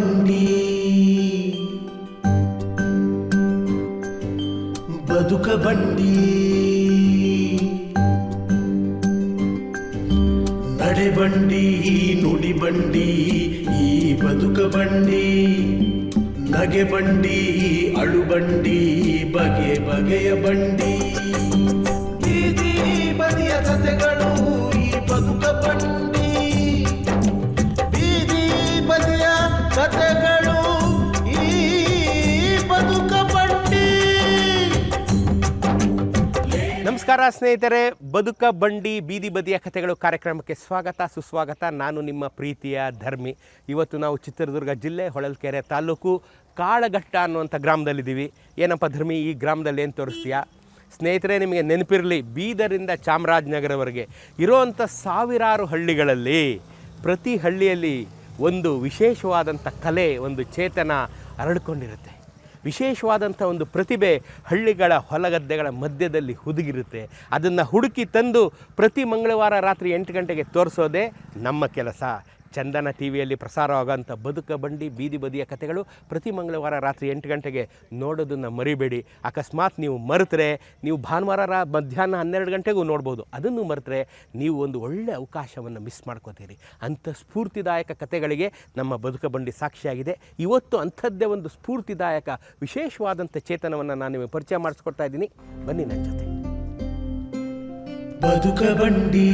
ಬಂಡಿ. ಬದುಕ ಬಂಡಿ. ನಡೆ ಬಂಡಿ, ನುಡಿ ಬಂಡಿ, ಈ ಬದುಕ ಬಂಡಿ. ನಗೆ ಬಂಡಿ, ಅಳು ಬಂಡಿ, ಬಗೆ ಬಗೆಯ ಬಂಡಿ. ಸ್ನೇಹಿತರೆ, ಬದುಕ ಬಂಡಿ, ಬೀದಿ ಬದಿಯ ಕಥೆಗಳು ಕಾರ್ಯಕ್ರಮಕ್ಕೆ ಸ್ವಾಗತ, ಸುಸ್ವಾಗತ. ನಾನು ನಿಮ್ಮ ಪ್ರೀತಿಯ ಧರ್ಮಿ. ಇವತ್ತು ನಾವು ಚಿತ್ರದುರ್ಗ ಜಿಲ್ಲೆ, ಹೊಳಲ್ಕೆರೆ ತಾಲೂಕು, ಕಾಳಘಟ್ಟ ಅನ್ನುವಂಥ ಗ್ರಾಮದಲ್ಲಿದ್ದೀವಿ. ಏನಪ್ಪ ಧರ್ಮಿ, ಈ ಗ್ರಾಮದಲ್ಲಿ ಏನು ತೋರಿಸ್ತೀಯಾ? ಸ್ನೇಹಿತರೆ, ನಿಮಗೆ ನೆನಪಿರಲಿ, ಬೀದರಿಂದ ಚಾಮರಾಜನಗರವರೆಗೆ ಇರುವಂಥ ಸಾವಿರಾರು ಹಳ್ಳಿಗಳಲ್ಲಿ ಪ್ರತಿ ಹಳ್ಳಿಯಲ್ಲಿ ಒಂದು ವಿಶೇಷವಾದಂಥ ಕಲೆ, ಒಂದು ಚೇತನ ಅರಳಿಕೊಂಡಿರುತ್ತೆ. ವಿಶೇಷವಾದಂಥ ಒಂದು ಪ್ರತಿಭೆ ಹಳ್ಳಿಗಳ ಹೊಲಗದ್ದೆಗಳ ಮಧ್ಯದಲ್ಲಿ ಹುದುಗಿರುತ್ತೆ. ಅದನ್ನು ಹುಡುಕಿ ತಂದು ಪ್ರತಿ ಮಂಗಳವಾರ ರಾತ್ರಿ ಎಂಟು ಗಂಟೆಗೆ ತೋರಿಸೋದೇ ನಮ್ಮ ಕೆಲಸ. ಚಂದನ ಟಿ ವಿಯಲ್ಲಿ ಪ್ರಸಾರವಾಗೋಂಥ ಬದುಕ ಬಂಡಿ ಬೀದಿ ಬದಿಯ ಕಥೆಗಳು ಪ್ರತಿ ಮಂಗಳವಾರ ರಾತ್ರಿ ಎಂಟು ಗಂಟೆಗೆ ನೋಡೋದನ್ನು ಮರಿಬೇಡಿ. ಅಕಸ್ಮಾತ್ ನೀವು ಮರೆತರೆ ನೀವು ಭಾನುವಾರ ಮಧ್ಯಾಹ್ನ ಹನ್ನೆರಡು ಗಂಟೆಗೂ ನೋಡ್ಬೋದು. ಅದನ್ನು ಮರೆತರೆ ನೀವು ಒಂದು ಒಳ್ಳೆಯ ಅವಕಾಶವನ್ನು ಮಿಸ್ ಮಾಡ್ಕೋತೀರಿ. ಅಂಥ ಸ್ಫೂರ್ತಿದಾಯಕ ಕಥೆಗಳಿಗೆ ನಮ್ಮ ಬದುಕ ಬಂಡಿ ಸಾಕ್ಷಿಯಾಗಿದೆ. ಇವತ್ತು ಅಂಥದ್ದೇ ಒಂದು ಸ್ಫೂರ್ತಿದಾಯಕ ವಿಶೇಷವಾದಂಥ ಚೇತನವನ್ನು ನಾನು ನಿಮಗೆ ಪರಿಚಯ ಮಾಡಿಸ್ಕೊಡ್ತಾ ಇದ್ದೀನಿ. ಬನ್ನಿ ನನ್ನ ಜೊತೆ. ಬದುಕ ಬಂಡಿ.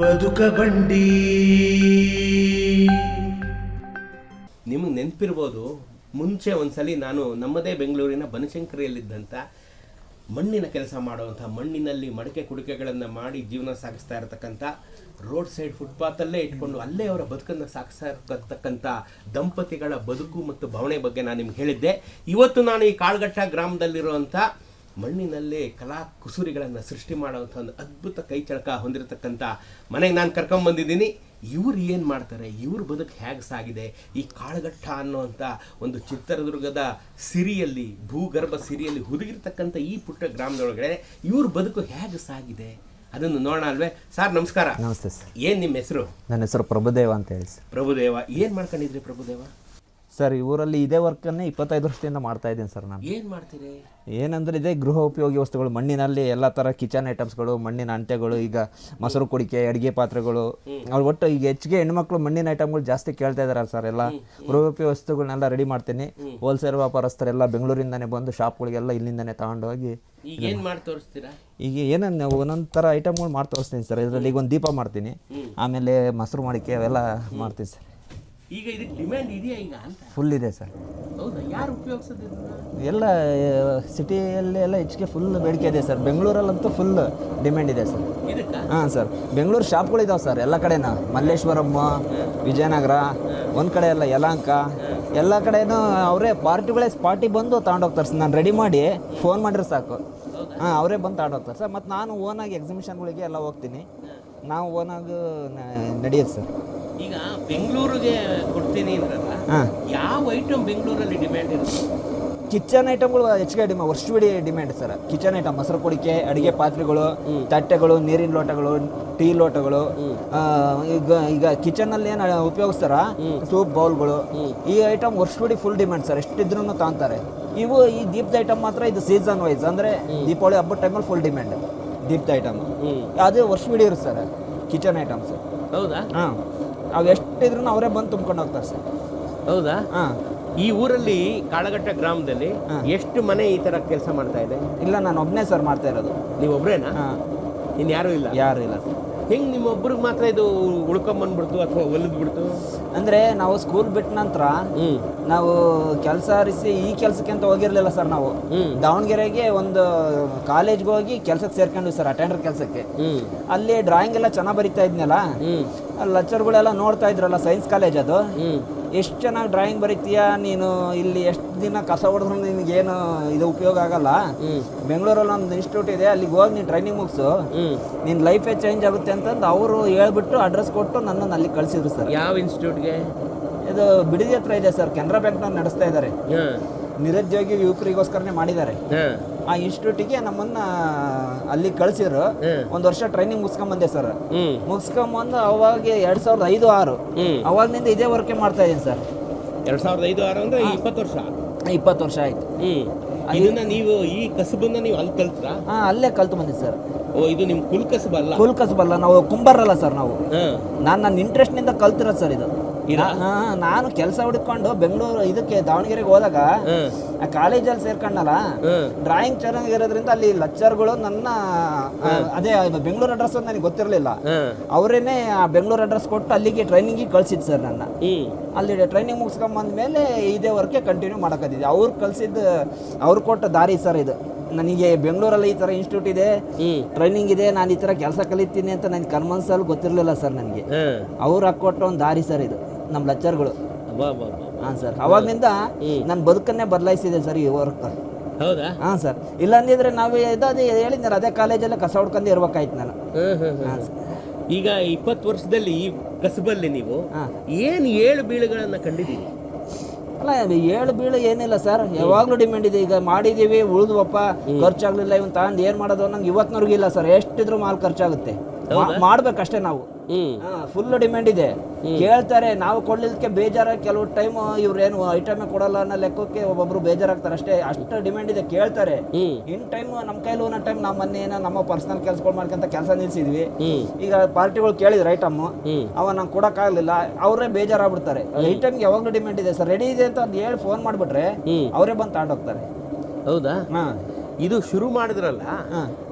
ಬದುಕ ಬಂಡಿ. ನಿಮಗೆ ನೆನಪಿರ್ಬೋದು, ಮುಂಚೆ ಒಂದ್ಸಲಿ ನಾನು ನಮ್ಮದೇ ಬೆಂಗಳೂರಿನ ಬನಶಂಕರಿಯಲ್ಲಿದ್ದಂಥ ಮಣ್ಣಿನ ಕೆಲಸ ಮಾಡುವಂಥ ಮಣ್ಣಿನಲ್ಲಿ ಮಡಕೆ ಕುಡಿಕೆಗಳನ್ನು ಮಾಡಿ ಜೀವನ ಸಾಗಿಸ್ತಾ ಇರತಕ್ಕಂಥ ರೋಡ್ ಸೈಡ್ ಫುಟ್ಪಾತಲ್ಲೇ ಇಟ್ಕೊಂಡು ಅಲ್ಲೇ ಅವರ ಬದುಕನ್ನು ಸಾಗಿಸ್ತಾ ಇರತಕ್ಕಂಥ ದಂಪತಿಗಳ ಬದುಕು ಮತ್ತು ಭಾವನೆ ಬಗ್ಗೆ ನಾನು ನಿಮ್ಗೆ ಹೇಳಿದ್ದೆ. ಇವತ್ತು ನಾನು ಈ ಕಾಳ್ಗಟ್ಟ ಗ್ರಾಮದಲ್ಲಿರುವಂಥ ಮಣ್ಣಿನಲ್ಲೇ ಕಲಾ ಕುಸುರಿಗಳನ್ನು ಸೃಷ್ಟಿ ಮಾಡುವಂಥ ಒಂದು ಅದ್ಭುತ ಕೈಚಳಕ ಹೊಂದಿರತಕ್ಕಂಥ ಮನೆಗೆ ನಾನು ಕರ್ಕೊಂಬಂದಿದ್ದೀನಿ ಇವ್ರು ಏನು ಮಾಡ್ತಾರೆ? ಇವ್ರ ಬದುಕು ಹೇಗೆ ಸಾಗಿದೆ? ಈ ಕಾಳಘಟ್ಟ ಅನ್ನುವಂಥ ಒಂದು ಚಿತ್ರದುರ್ಗದ ಸಿರಿಯಲ್ಲಿ ಭೂಗರ್ಭ ಸಿರಿಯಲ್ಲಿ ಹುದುಗಿರ್ತಕ್ಕಂಥ ಈ ಪುಟ್ಟ ಗ್ರಾಮದೊಳಗಡೆ ಇವ್ರ ಬದುಕು ಹೇಗೆ ಸಾಗಿದೆ? ಅದನ್ನು ನೋಡೋಣ ಅಲ್ವೇ? ಸರ್ ನಮಸ್ಕಾರ. ನಮಸ್ತೆ ಸರ್. ಏನು ನಿಮ್ಮ ಹೆಸರು? ನನ್ನ ಹೆಸರು ಪ್ರಭುದೇವ ಅಂತ ಹೇಳಿ ಸರ್. ಪ್ರಭುದೇವ. ಏನು ಮಾಡ್ಕೊಂಡಿದ್ರಿ ಪ್ರಭುದೇವ? ಸರ್ ಈ ಊರಲ್ಲಿ ಇದೇ ವರ್ಕನ್ನೇ ಇಪ್ಪತ್ತೈದು ವರ್ಷದಿಂದ ಮಾಡ್ತಾ ಇದ್ದೀನಿ ಸರ್ ನಾನು. ಏನು ಮಾಡ್ತೀರಿ? ಏನಂದ್ರೆ ಇದೇ ಗೃಹ ಉಪಯೋಗಿ ವಸ್ತುಗಳು ಮಣ್ಣಿನಲ್ಲಿ ಎಲ್ಲ ಥರ ಕಿಚನ್ ಐಟಮ್ಸ್ಗಳು ಮಣ್ಣಿನ ಅಂಟೆಗಳು ಈಗ ಮೊಸರು ಕುಡಿಕೆ ಅಡುಗೆ ಪಾತ್ರೆಗಳು. ಅವ್ರು ಒಟ್ಟು ಈಗ ಹೆಚ್ಚಿಗೆ ಹೆಣ್ಮಕ್ಳು ಮಣ್ಣಿನ ಐಟಮ್ಗಳು ಜಾಸ್ತಿ ಕೇಳ್ತಾ ಇದ್ದಾರೆ ಸರ್ ಎಲ್ಲ. ಗೃಹ ಉಪಯೋಗಿ ವಸ್ತುಗಳನ್ನೆಲ್ಲ ರೆಡಿ ಮಾಡ್ತೀನಿ. ಹೋಲ್ಸೇಲ್ ವ್ಯಾಪಾರಸ್ಥರೆಲ್ಲ ಬೆಂಗಳೂರಿಂದನೇ ಬಂದು ಶಾಪ್ಗಳಿಗೆಲ್ಲ ಇಲ್ಲಿಂದನೇ ತಗೊಂಡೋಗಿ ಈಗ ಏನು ಮಾಡಿ. ತೋರಿಸ್ತೀರಾ? ಈಗ ಏನನ್ನ ಒಂದೊಂದು ಥರ ಐಟಮ್ಗಳು ಮಾಡಿ ತೋರಿಸ್ತೀನಿ ಸರ್. ಇದರಲ್ಲಿ ಈಗ ಒಂದು ದೀಪ ಮಾಡ್ತೀನಿ. ಆಮೇಲೆ ಮೊಸರು ಮಾಡಿಕೆ ಅವೆಲ್ಲ ಮಾಡ್ತೀನಿ ಸರ್. ಈಗ ಇದಕ್ಕೆ ಡಿಮ್ಯಾಂಡ್ ಇದೆಯಾ ಈಗ ಅಂತ? ಫುಲ್ ಇದೆ ಸರ್. ಹೌದಾ? ಯಾರು ಉಪಯೋಗಿಸೋದು ಇದನ್ನ? ಎಲ್ಲ ಸಿಟಿಯಲ್ಲಿ ಎಲ್ಲ ಹೆಚ್ಚಿಗೆ ಫುಲ್ ಬೇಡಿಕೆ ಇದೆ ಸರ್. ಬೆಂಗಳೂರಲ್ಲಂತೂ ಫುಲ್ ಡಿಮ್ಯಾಂಡ್ ಇದೆ ಸರ್. ಇದಕ್ಕ? ಹಾಂ ಸರ್. ಬೆಂಗಳೂರು ಶಾಪ್ಗಳಿದಾವೆ ಸರ್ ಎಲ್ಲ ಕಡೆನ. ಮಲ್ಲೇಶ್ವರಮ್ಮ ವಿಜಯನಗರ ಒಂದು ಕಡೆ ಎಲ್ಲ ಯಲಾಂಕ ಎಲ್ಲ ಕಡೆನೂ ಅವರೇ ಪಾರ್ಟಿಗಳೇ ಸ್ಪಾಟಿಗೆ ಬಂದು ತಗೊಂಡೋಗ್ತಾರೆ ಸರ್. ನಾನು ರೆಡಿ ಮಾಡಿ ಫೋನ್ ಮಾಡಿದ್ರೆ ಸಾಕು. ಹಾಂ ಅವರೇ ಬಂದು ತಗೊಂಡೋಗ್ತಾರೆ ಸರ್. ಮತ್ತು ನಾನು ಓನಾಗಿ ಎಕ್ಸಿಬಿಷನ್ಗಳಿಗೆ ಎಲ್ಲ ಹೋಗ್ತೀನಿ. ನಾವು ಓನಾಗಿ ನಡೆಯುತ್ತೆ ಸರ್. ಈಗ ಬೆಂಗಳೂರಿಗೆ ಕೊಡ್ತೀನಿ ಅಂದ್ರಲ್ಲ ಹಾಂ. ಯಾವ ಐಟಮ್ ಬೆಂಗಳೂರಲ್ಲಿ ಡಿಮ್ಯಾಂಡ್ ಇರುತ್ತೆ? ಕಿಚನ್ ಐಟಮ್ಗಳು ಹೆಚ್ಚಿಗೆ ಡಿಮ ವರ್ಷವಿಡೀ ಡಿಮ್ಯಾಂಡ್ ಸರ್. ಕಿಚನ್ ಐಟಮ್ ಮೊಸರು ಕುಡಿಕೆ ಅಡಿಗೆ ಪಾತ್ರೆಗಳು ತಟ್ಟೆಗಳು ನೀರಿನ ಲೋಟಗಳು ಟೀ ಲೋಟಗಳು ಆ, ಈಗ ಈಗ ಕಿಚನಲ್ಲಿ ಏನು ಉಪಯೋಗಿಸ್ತಾರ? ಸೂಪ್ ಬೌಲ್ಗಳು. ಈ ಐಟಮ್ ವರ್ಷವಿಡೀ ಫುಲ್ ಡಿಮ್ಯಾಂಡ್ ಸರ್. ಎಷ್ಟಿದ್ರು ತಾಂತಾರೆ ಇವು ಈ ದೀಪದ ಐಟಮ್ ಮಾತ್ರ ಇದು ಸೀಸನ್ ವೈಸ್ ಅಂದರೆ ದೀಪಾವಳಿ ಹಬ್ಬದ ಟೈಮಲ್ಲಿ ಫುಲ್ ಡಿಮ್ಯಾಂಡ್ ದೀಪದ ಐಟಮ್. ಅದು ವರ್ಷವಿಡೀ ಇರುತ್ತೆ ಸರ್. Kitchen items. ಹೌದಾ? ಹಾಂ. ಅವು ಎಷ್ಟಿದ್ರು ಅವರೇ ಬಂದು ತುಂಬ್ಕೊಂಡು ಹೋಗ್ತಾರೆ ಸರ್. ಹೌದಾ? ಹಾ. ಈ ಊರಲ್ಲಿ ಕಾಳಘಟ್ಟ ಗ್ರಾಮದಲ್ಲಿ ಎಷ್ಟು ಮನೆ ಈ ತರ ಕೆಲಸ ಮಾಡ್ತಾ ಇದೆ? ಇಲ್ಲ ನಾನು ಒಬ್ಬನೇ ಸರ್ ಮಾಡ್ತಾ ಇರೋದು. ನೀವು ಒಬ್ರೇನಾ? ಹಾಂ. ಇನ್ ಯಾರು ಇಲ್ಲ? ಯಾರು ಇಲ್ಲ ಸರ್. ಹೆಂಗ್ ನಿಮ್ಮೊಬ್ರಿಗೆ ಮಾತ್ರ ಇದು ಉಳ್ಕೊಂಬಂದ್ಬಿಡ್ತು ಅಥವಾ ಒಲಿದ್ ಬಿಡ್ತು ಅಂದರೆ ನಾವು ಸ್ಕೂಲ್ ಬಿಟ್ಟ ನಂತರ ನಾವು ಕೆಲಸ ಅರಿಸಿ ಈ ಕೆಲಸಕ್ಕೆ ಅಂತ ಹೋಗಿರಲಿಲ್ಲ ಸರ್ ನಾವು. ದಾವಣಗೆರೆಗೆ ಒಂದು ಕಾಲೇಜ್ಗೆ ಹೋಗಿ ಕೆಲಸಕ್ಕೆ ಸೇರ್ಕೊಂಡ್ವಿ ಸರ್ ಅಟೆಂಡರ್ ಕೆಲಸಕ್ಕೆ. ಅಲ್ಲಿ ಡ್ರಾಯಿಂಗ್ ಎಲ್ಲ ಚೆನ್ನಾಗಿ ಬರಿತಾ ಇದ್ನಲ್ಲ? ಲೆಕ್ಚರ್ಗಳೆಲ್ಲ ನೋಡ್ತಾ ಇದ್ರಲ್ಲ ಸೈನ್ಸ್ ಕಾಲೇಜ್ ಅದು? ಎಷ್ಟು ಚೆನ್ನಾಗಿ ಡ್ರಾಯಿಂಗ್ ಬರೀತೀಯ ನೀನು? ಇಲ್ಲಿ ಎಷ್ಟು ದಿನ ಕಸ ಹೊಡೆದ್ರು ನಿನಗೇನು ಇದು ಉಪಯೋಗ ಆಗಲ್ಲ? ಬೆಂಗಳೂರಲ್ಲಿ ಒಂದು ಇನ್ಸ್ಟಿಟ್ಯೂಟ್ ಇದೆ ಅಲ್ಲಿಗೆ ಹೋಗಿ ನೀನು ಟ್ರೈನಿಂಗ್ ಮುಗಿಸು. ನಿನ್ನ ಲೈಫೇ ಚೇಂಜ್ ಆಗುತ್ತೆ ಅಂತಂದು ಅವರು ಹೇಳ್ಬಿಟ್ಟು ಅಡ್ರೆಸ್ ಕೊಟ್ಟು ನನ್ನನ್ನು ಅಲ್ಲಿ ಕಳಿಸಿದ್ರು ಸರ್ ಯಾವ ಇನ್ಸ್ಟಿಟ್ಯೂಟ್ಗೆ ಇದು ಬಿಡದಿ ಹತ್ರ ಇದೆ ಸರ್ ಕೆನರಾ ಬ್ಯಾಂಕ್ನವ್ರು ನಡೆಸ್ತಾ ಇದ್ದಾರೆ ನಿರುದ್ಯೋಗಿ ಯುವಕರಿಗೋಸ್ಕರನೇ ಮಾಡಿದ್ದಾರೆ. ಆ ಇನ್ಸ್ಟಿಟ್ಯೂಟಿಗೆ ನಮ್ಮನ್ನ ಅಲ್ಲಿ ಕಳಿಸಿದ್ರು. ಒಂದ್ ವರ್ಷ ಟ್ರೈನಿಂಗ್ ಮುಗಿಸ್ಕೊಂಬಂದೆ ಸರ್ ಮುಗಿಸ್ಕೊಂಡ್ ಅವಾಗ ಎರಡ್ ಸಾವಿರದ ಐದು ಆರು. ಅವಾಗಿಂದ ಅವಾಗ್ನಿಂದ ಇದೇ ವರ್ಕೆ ಮಾಡ್ತಾ ಇದ್ದೀನಿ ಸರ್ ಎರಡ್ ಸಾವಿರದ ಐದು ಆರು ಅಂದ್ರೆ ಇಪ್ಪತ್ತು ವರ್ಷ? ಇಪ್ಪತ್ತು ವರ್ಷ ಆಯ್ತು. ಇದನ್ನ ನೀವು ಈ ಕಸಬನ್ನ ನೀವು ಅಲ್ಲಿ ಕಲ್ತ್ರಾ? ಹಾ ಅಲ್ಲೇ ಕಲ್ತು ಬಂದಿದ್ದು ಸರ್ ಓ ಇದು ನಿಮ್ ಕುಲ್ ಕಸಬಲ್ಲ ಕುಲ್ ಕಸಬಲ್ಲ ನಾವು ಕುಂಬಾರಲ್ಲ ಸರ್ ನಾವು. ನಾನು ನನ್ನ ಇಂಟ್ರೆಸ್ಟ್ನಿಂದ ಕಲ್ತಿರೋದು ಸರ್ ಇದು. ನಾನು ಕೆಲಸ ಹುಡ್ಕೊಂಡು ಬೆಂಗಳೂರು ಇದಕ್ಕೆ ದಾವಣಗೆರೆಗೆ ಹೋದಾಗ ಆ ಕಾಲೇಜಲ್ಲಿ ಸೇರ್ಕೊಂಡಲ್ಲ? ಡ್ರಾಯಿಂಗ್ ಡ್ರಾಯಿಂಗ್ ಚೆನ್ನಾಗಿರೋದ್ರಿಂದ ಅಲ್ಲಿ ಲೆಕ್ಚರ್ಗಳು ನನ್ನ ಅದೇ ಬೆಂಗಳೂರು ಅಡ್ರೆಸ್ ನನಗೆ ಗೊತ್ತಿರಲಿಲ್ಲ. ಅವರೇನೆ ಆ ಬೆಂಗಳೂರು ಅಡ್ರೆಸ್ ಕೊಟ್ಟು ಅಲ್ಲಿಗೆ ಟ್ರೈನಿಂಗ್ ಕಳ್ಸಿದ್ ಸರ್ ನನ್ನ. ಅಲ್ಲಿ ಟ್ರೈನಿಂಗ್ ಮುಗಿಸ್ಕೊಂಡ್ ಮೇಲೆ ಇದೇ ವರ್ಕೆ ಕಂಟಿನ್ಯೂ ಮಾಡಕತ್ತಿದ್ದೆ. ಅವ್ರು ಕಳ್ಸಿದ್ದು ಅವ್ರು ಕೊಟ್ಟ ದಾರಿ ಸರ್ ಇದು. ನನಗೆ ಬೆಂಗಳೂರಲ್ಲಿ ಈ ಥರ ಇನ್ಸ್ಟಿಟ್ಯೂಟ್ ಇದೆ ಟ್ರೈನಿಂಗ್ ಇದೆ ನಾನು ಈ ಥರ ಕೆಲಸ ಕಲಿತೀನಿ ಅಂತ ನನಗೆ ಕನ್ಮನ್ಸಲ್ಲಿ ಗೊತ್ತಿರಲಿಲ್ಲ ಸರ್ ನನಗೆ. ಅವ್ರು ಹಾಕೊಟ್ಟ ಒಂದು ದಾರಿ ಸರ್ ಇದು. ನಮ್ಮ ಲೆಕ್ಚರ್ಗಳು ಹಾಂ ಸರ್. ಅವಾಗಿನಿಂದ ನನ್ನ ಬದುಕನ್ನೇ ಬದಲಾಯಿಸಿದೆ ಸರ್ ಈ ವರ್ಕ್ ಹೌದಾ? ಹಾಂ ಸರ್. ಇಲ್ಲ ಅಂದಿದ್ರೆ ನಾವು ಇದಾದ ಅದೇ ಹೇಳಿದ್ನಲ್ಲ ಅದೇ ಕಾಲೇಜಲ್ಲೇ ಕಸ ಹೊಡ್ಕೊಂಡು ಇರ್ಬೇಕಾಯ್ತು ನಾನು. ಹ್ಮ್ ಹ್ಮ್ ಈಗ ಇಪ್ಪತ್ತು ವರ್ಷದಲ್ಲಿ ಈ ಕಸಬಲ್ಲಿ ನೀವು ಹಾಂ. ಏನು ಏಳು ಬೀಳುಗಳನ್ನು ಕಂಡಿದ್ದೀರಿ? ಅಲ್ಲ ಏಳು ಬೀಳು ಏನಿಲ್ಲ ಸರ್. ಯಾವಾಗಲೂ ಡಿಮ್ಯಾಂಡ್ ಇದೆ. ಈಗ ಮಾಡಿದ್ದೀವಿ ಉಳಿದ್ವಪ್ಪ ಖರ್ಚಾಗ್ಲಿಲ್ಲ ಇವನ್ ತಗೊಂಡು ಏನು ಮಾಡೋದು ನಂಗೆ ಇವತ್ತಿನವ್ರಿಗೆ ಇಲ್ಲ ಸರ್. ಎಷ್ಟಿದ್ರು ಮಾಲ್ ಖರ್ಚಾಗುತ್ತೆ. ಮಾಡ್ಬೇಕಷ್ಟೇ ನಾವು. ಫುಲ್ ಡಿಮ್ಯಾಂಡ್ ಇದೆ. ಕೇಳ್ತಾರೆ ನಾವು ಕೊಡ್ಲಿಕ್ಕೆ ಬೇಜಾರ ಕೆಲವು ಟೈಮ್ ಇವ್ರೇನು ಐಟಮ್ ಕೊಡಲ್ಲ ಅನ್ನೋ ಲೆಕ್ಕಕ್ಕೆ ಒಬ್ಬೊಬ್ರು ಬೇಜಾರಾಗ್ತಾರೆ ಅಷ್ಟೇ. ಅಷ್ಟು ಡಿಮ್ಯಾಂಡ್ ಇದೆ ಕೇಳ್ತಾರೆ. ಇನ್ ಟೈಮ್ ನಮ್ಮ ಕೈಲಿ ಒಂದೊಂದು ಟೈಮ್ ನಮ್ಮ ಮೊನ್ನೆ ಏನೋ ನಮ್ಮ ಪರ್ಸನಲ್ ಕೆಲ್ಸಗಳು ಮಾಡ್ಕೊಂತ ಕೆಲಸ ನಿಲ್ಸಿದ್ವಿ. ಈಗ ಪಾರ್ಟಿಗಳು ಕೇಳಿದ್ರು ಐಟಮ್ ಅವ ನಂಗೆ ಆಗ್ಲಿಲ್ಲ ಅವರೇ ಬೇಜಾರಾಗ್ಬಿಡ್ತಾರೆ. ಐಟಮ್ ಯಾವಾಗಲೂ ಡಿಮ್ಯಾಂಡ್ ಇದೆ. ಸರ್ ರೆಡಿ ಇದೆ ಅಂತ ಒಂದು ಹೇಳಿ ಫೋನ್ ಮಾಡ್ಬಿಟ್ರೆ ಅವರೇ ಬಂದು ತಗೊಂಡೋಗ್ತಾರೆ ಹೌದಾ? ಹಾಂ. ಇದು ಶುರು ಮಾಡಿದ್ರಲ್ಲ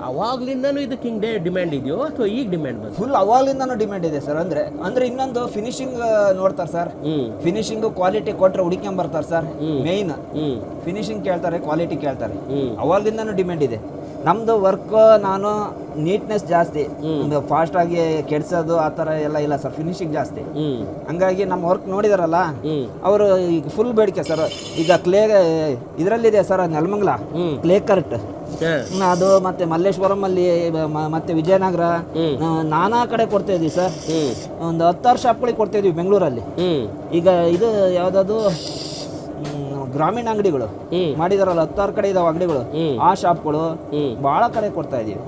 ಅವಾಗ್ಲಿಂದನೂ ಇದಕ್ಕೆ ಡೇ ಡಿಮ್ಯಾಂಡ್ ಇದೆಯೋ ಅಥವಾ ಈಗ ಡಿಮ್ಯಾಂಡ್ ಬಂತು ಫುಲ್ ಅವಾಗ್ಲಿಂದನೂ ಡಿಮ್ಯಾಂಡ್ ಇದೆ ಸರ್ ಅಂದ್ರೆ ಅಂದ್ರೆ ಇನ್ನೊಂದು ಫಿನಿಶಿಂಗ್ ನೋಡ್ತಾರೆ ಸರ್ ಫಿನಿಶಿಂಗ್ ಕ್ವಾಲಿಟಿ ಕೊಟ್ರೆ ಹುಡುಕೊಂಬರ್ತಾರೆ ಸರ್ ಮೇನ್ ಫಿನಿಶಿಂಗ್ ಕೇಳ್ತಾರೆ ಕ್ವಾಲಿಟಿ ಕೇಳ್ತಾರೆ. ಅವಾಗ್ಲಿಂದನೂ ಡಿಮ್ಯಾಂಡ್ ಇದೆ. ನಮ್ದು ವರ್ಕ್ ನಾನು ನೀಟ್ನೆಸ್ ಜಾಸ್ತಿ. ಒಂದು ಫಾಸ್ಟ್ ಆಗಿ ಕೆಡ್ಸೋದು ಆ ಥರ ಎಲ್ಲ ಇಲ್ಲ ಸರ್ ಫಿನಿಶಿಂಗ್ ಜಾಸ್ತಿ. ಹಂಗಾಗಿ ನಮ್ಮ ವರ್ಕ್ ನೋಡಿದಾರಲ್ಲ ಅವರು ಈಗ ಫುಲ್ ಬೇಡಿಕೆ ಸರ್. ಈಗ ಕ್ಲೇ ಇದರಲ್ಲಿದೆ ಸರ್ ನೆಲಮಂಗ್ಲ. ಕ್ಲೇ ಕರ್ಟ್ ಅದು ಮತ್ತೆ ಮಲ್ಲೇಶ್ವರಂ ಅಲ್ಲಿ ಮತ್ತೆ ವಿಜಯನಗರ ನಾನಾ ಕಡೆ ಕೊಡ್ತಾ ಇದೀವಿ ಸರ್. ಒಂದು ಹತ್ತಾರು ಶಾಪ್ಗಳಿಗೆ ಕೊಡ್ತಾ ಇದೀವಿ ಬೆಂಗಳೂರಲ್ಲಿ. ಈಗ ಇದು ಯಾವ್ದದು? ಮ್, ಗ್ರಾಮೀಣ ಅಂಗಡಿಗಳು. ಮಾಡಿದಾರಲ್ಲ ಹತ್ತಾರು ಕಡೆ ಇದಾವ ಅಂಗಡಿಗಳು. ಆ ಶಾಪ್ಗಳು ಬಹಳ ಕಡೆ ಕೊಡ್ತಾ ಇದೀವಿ.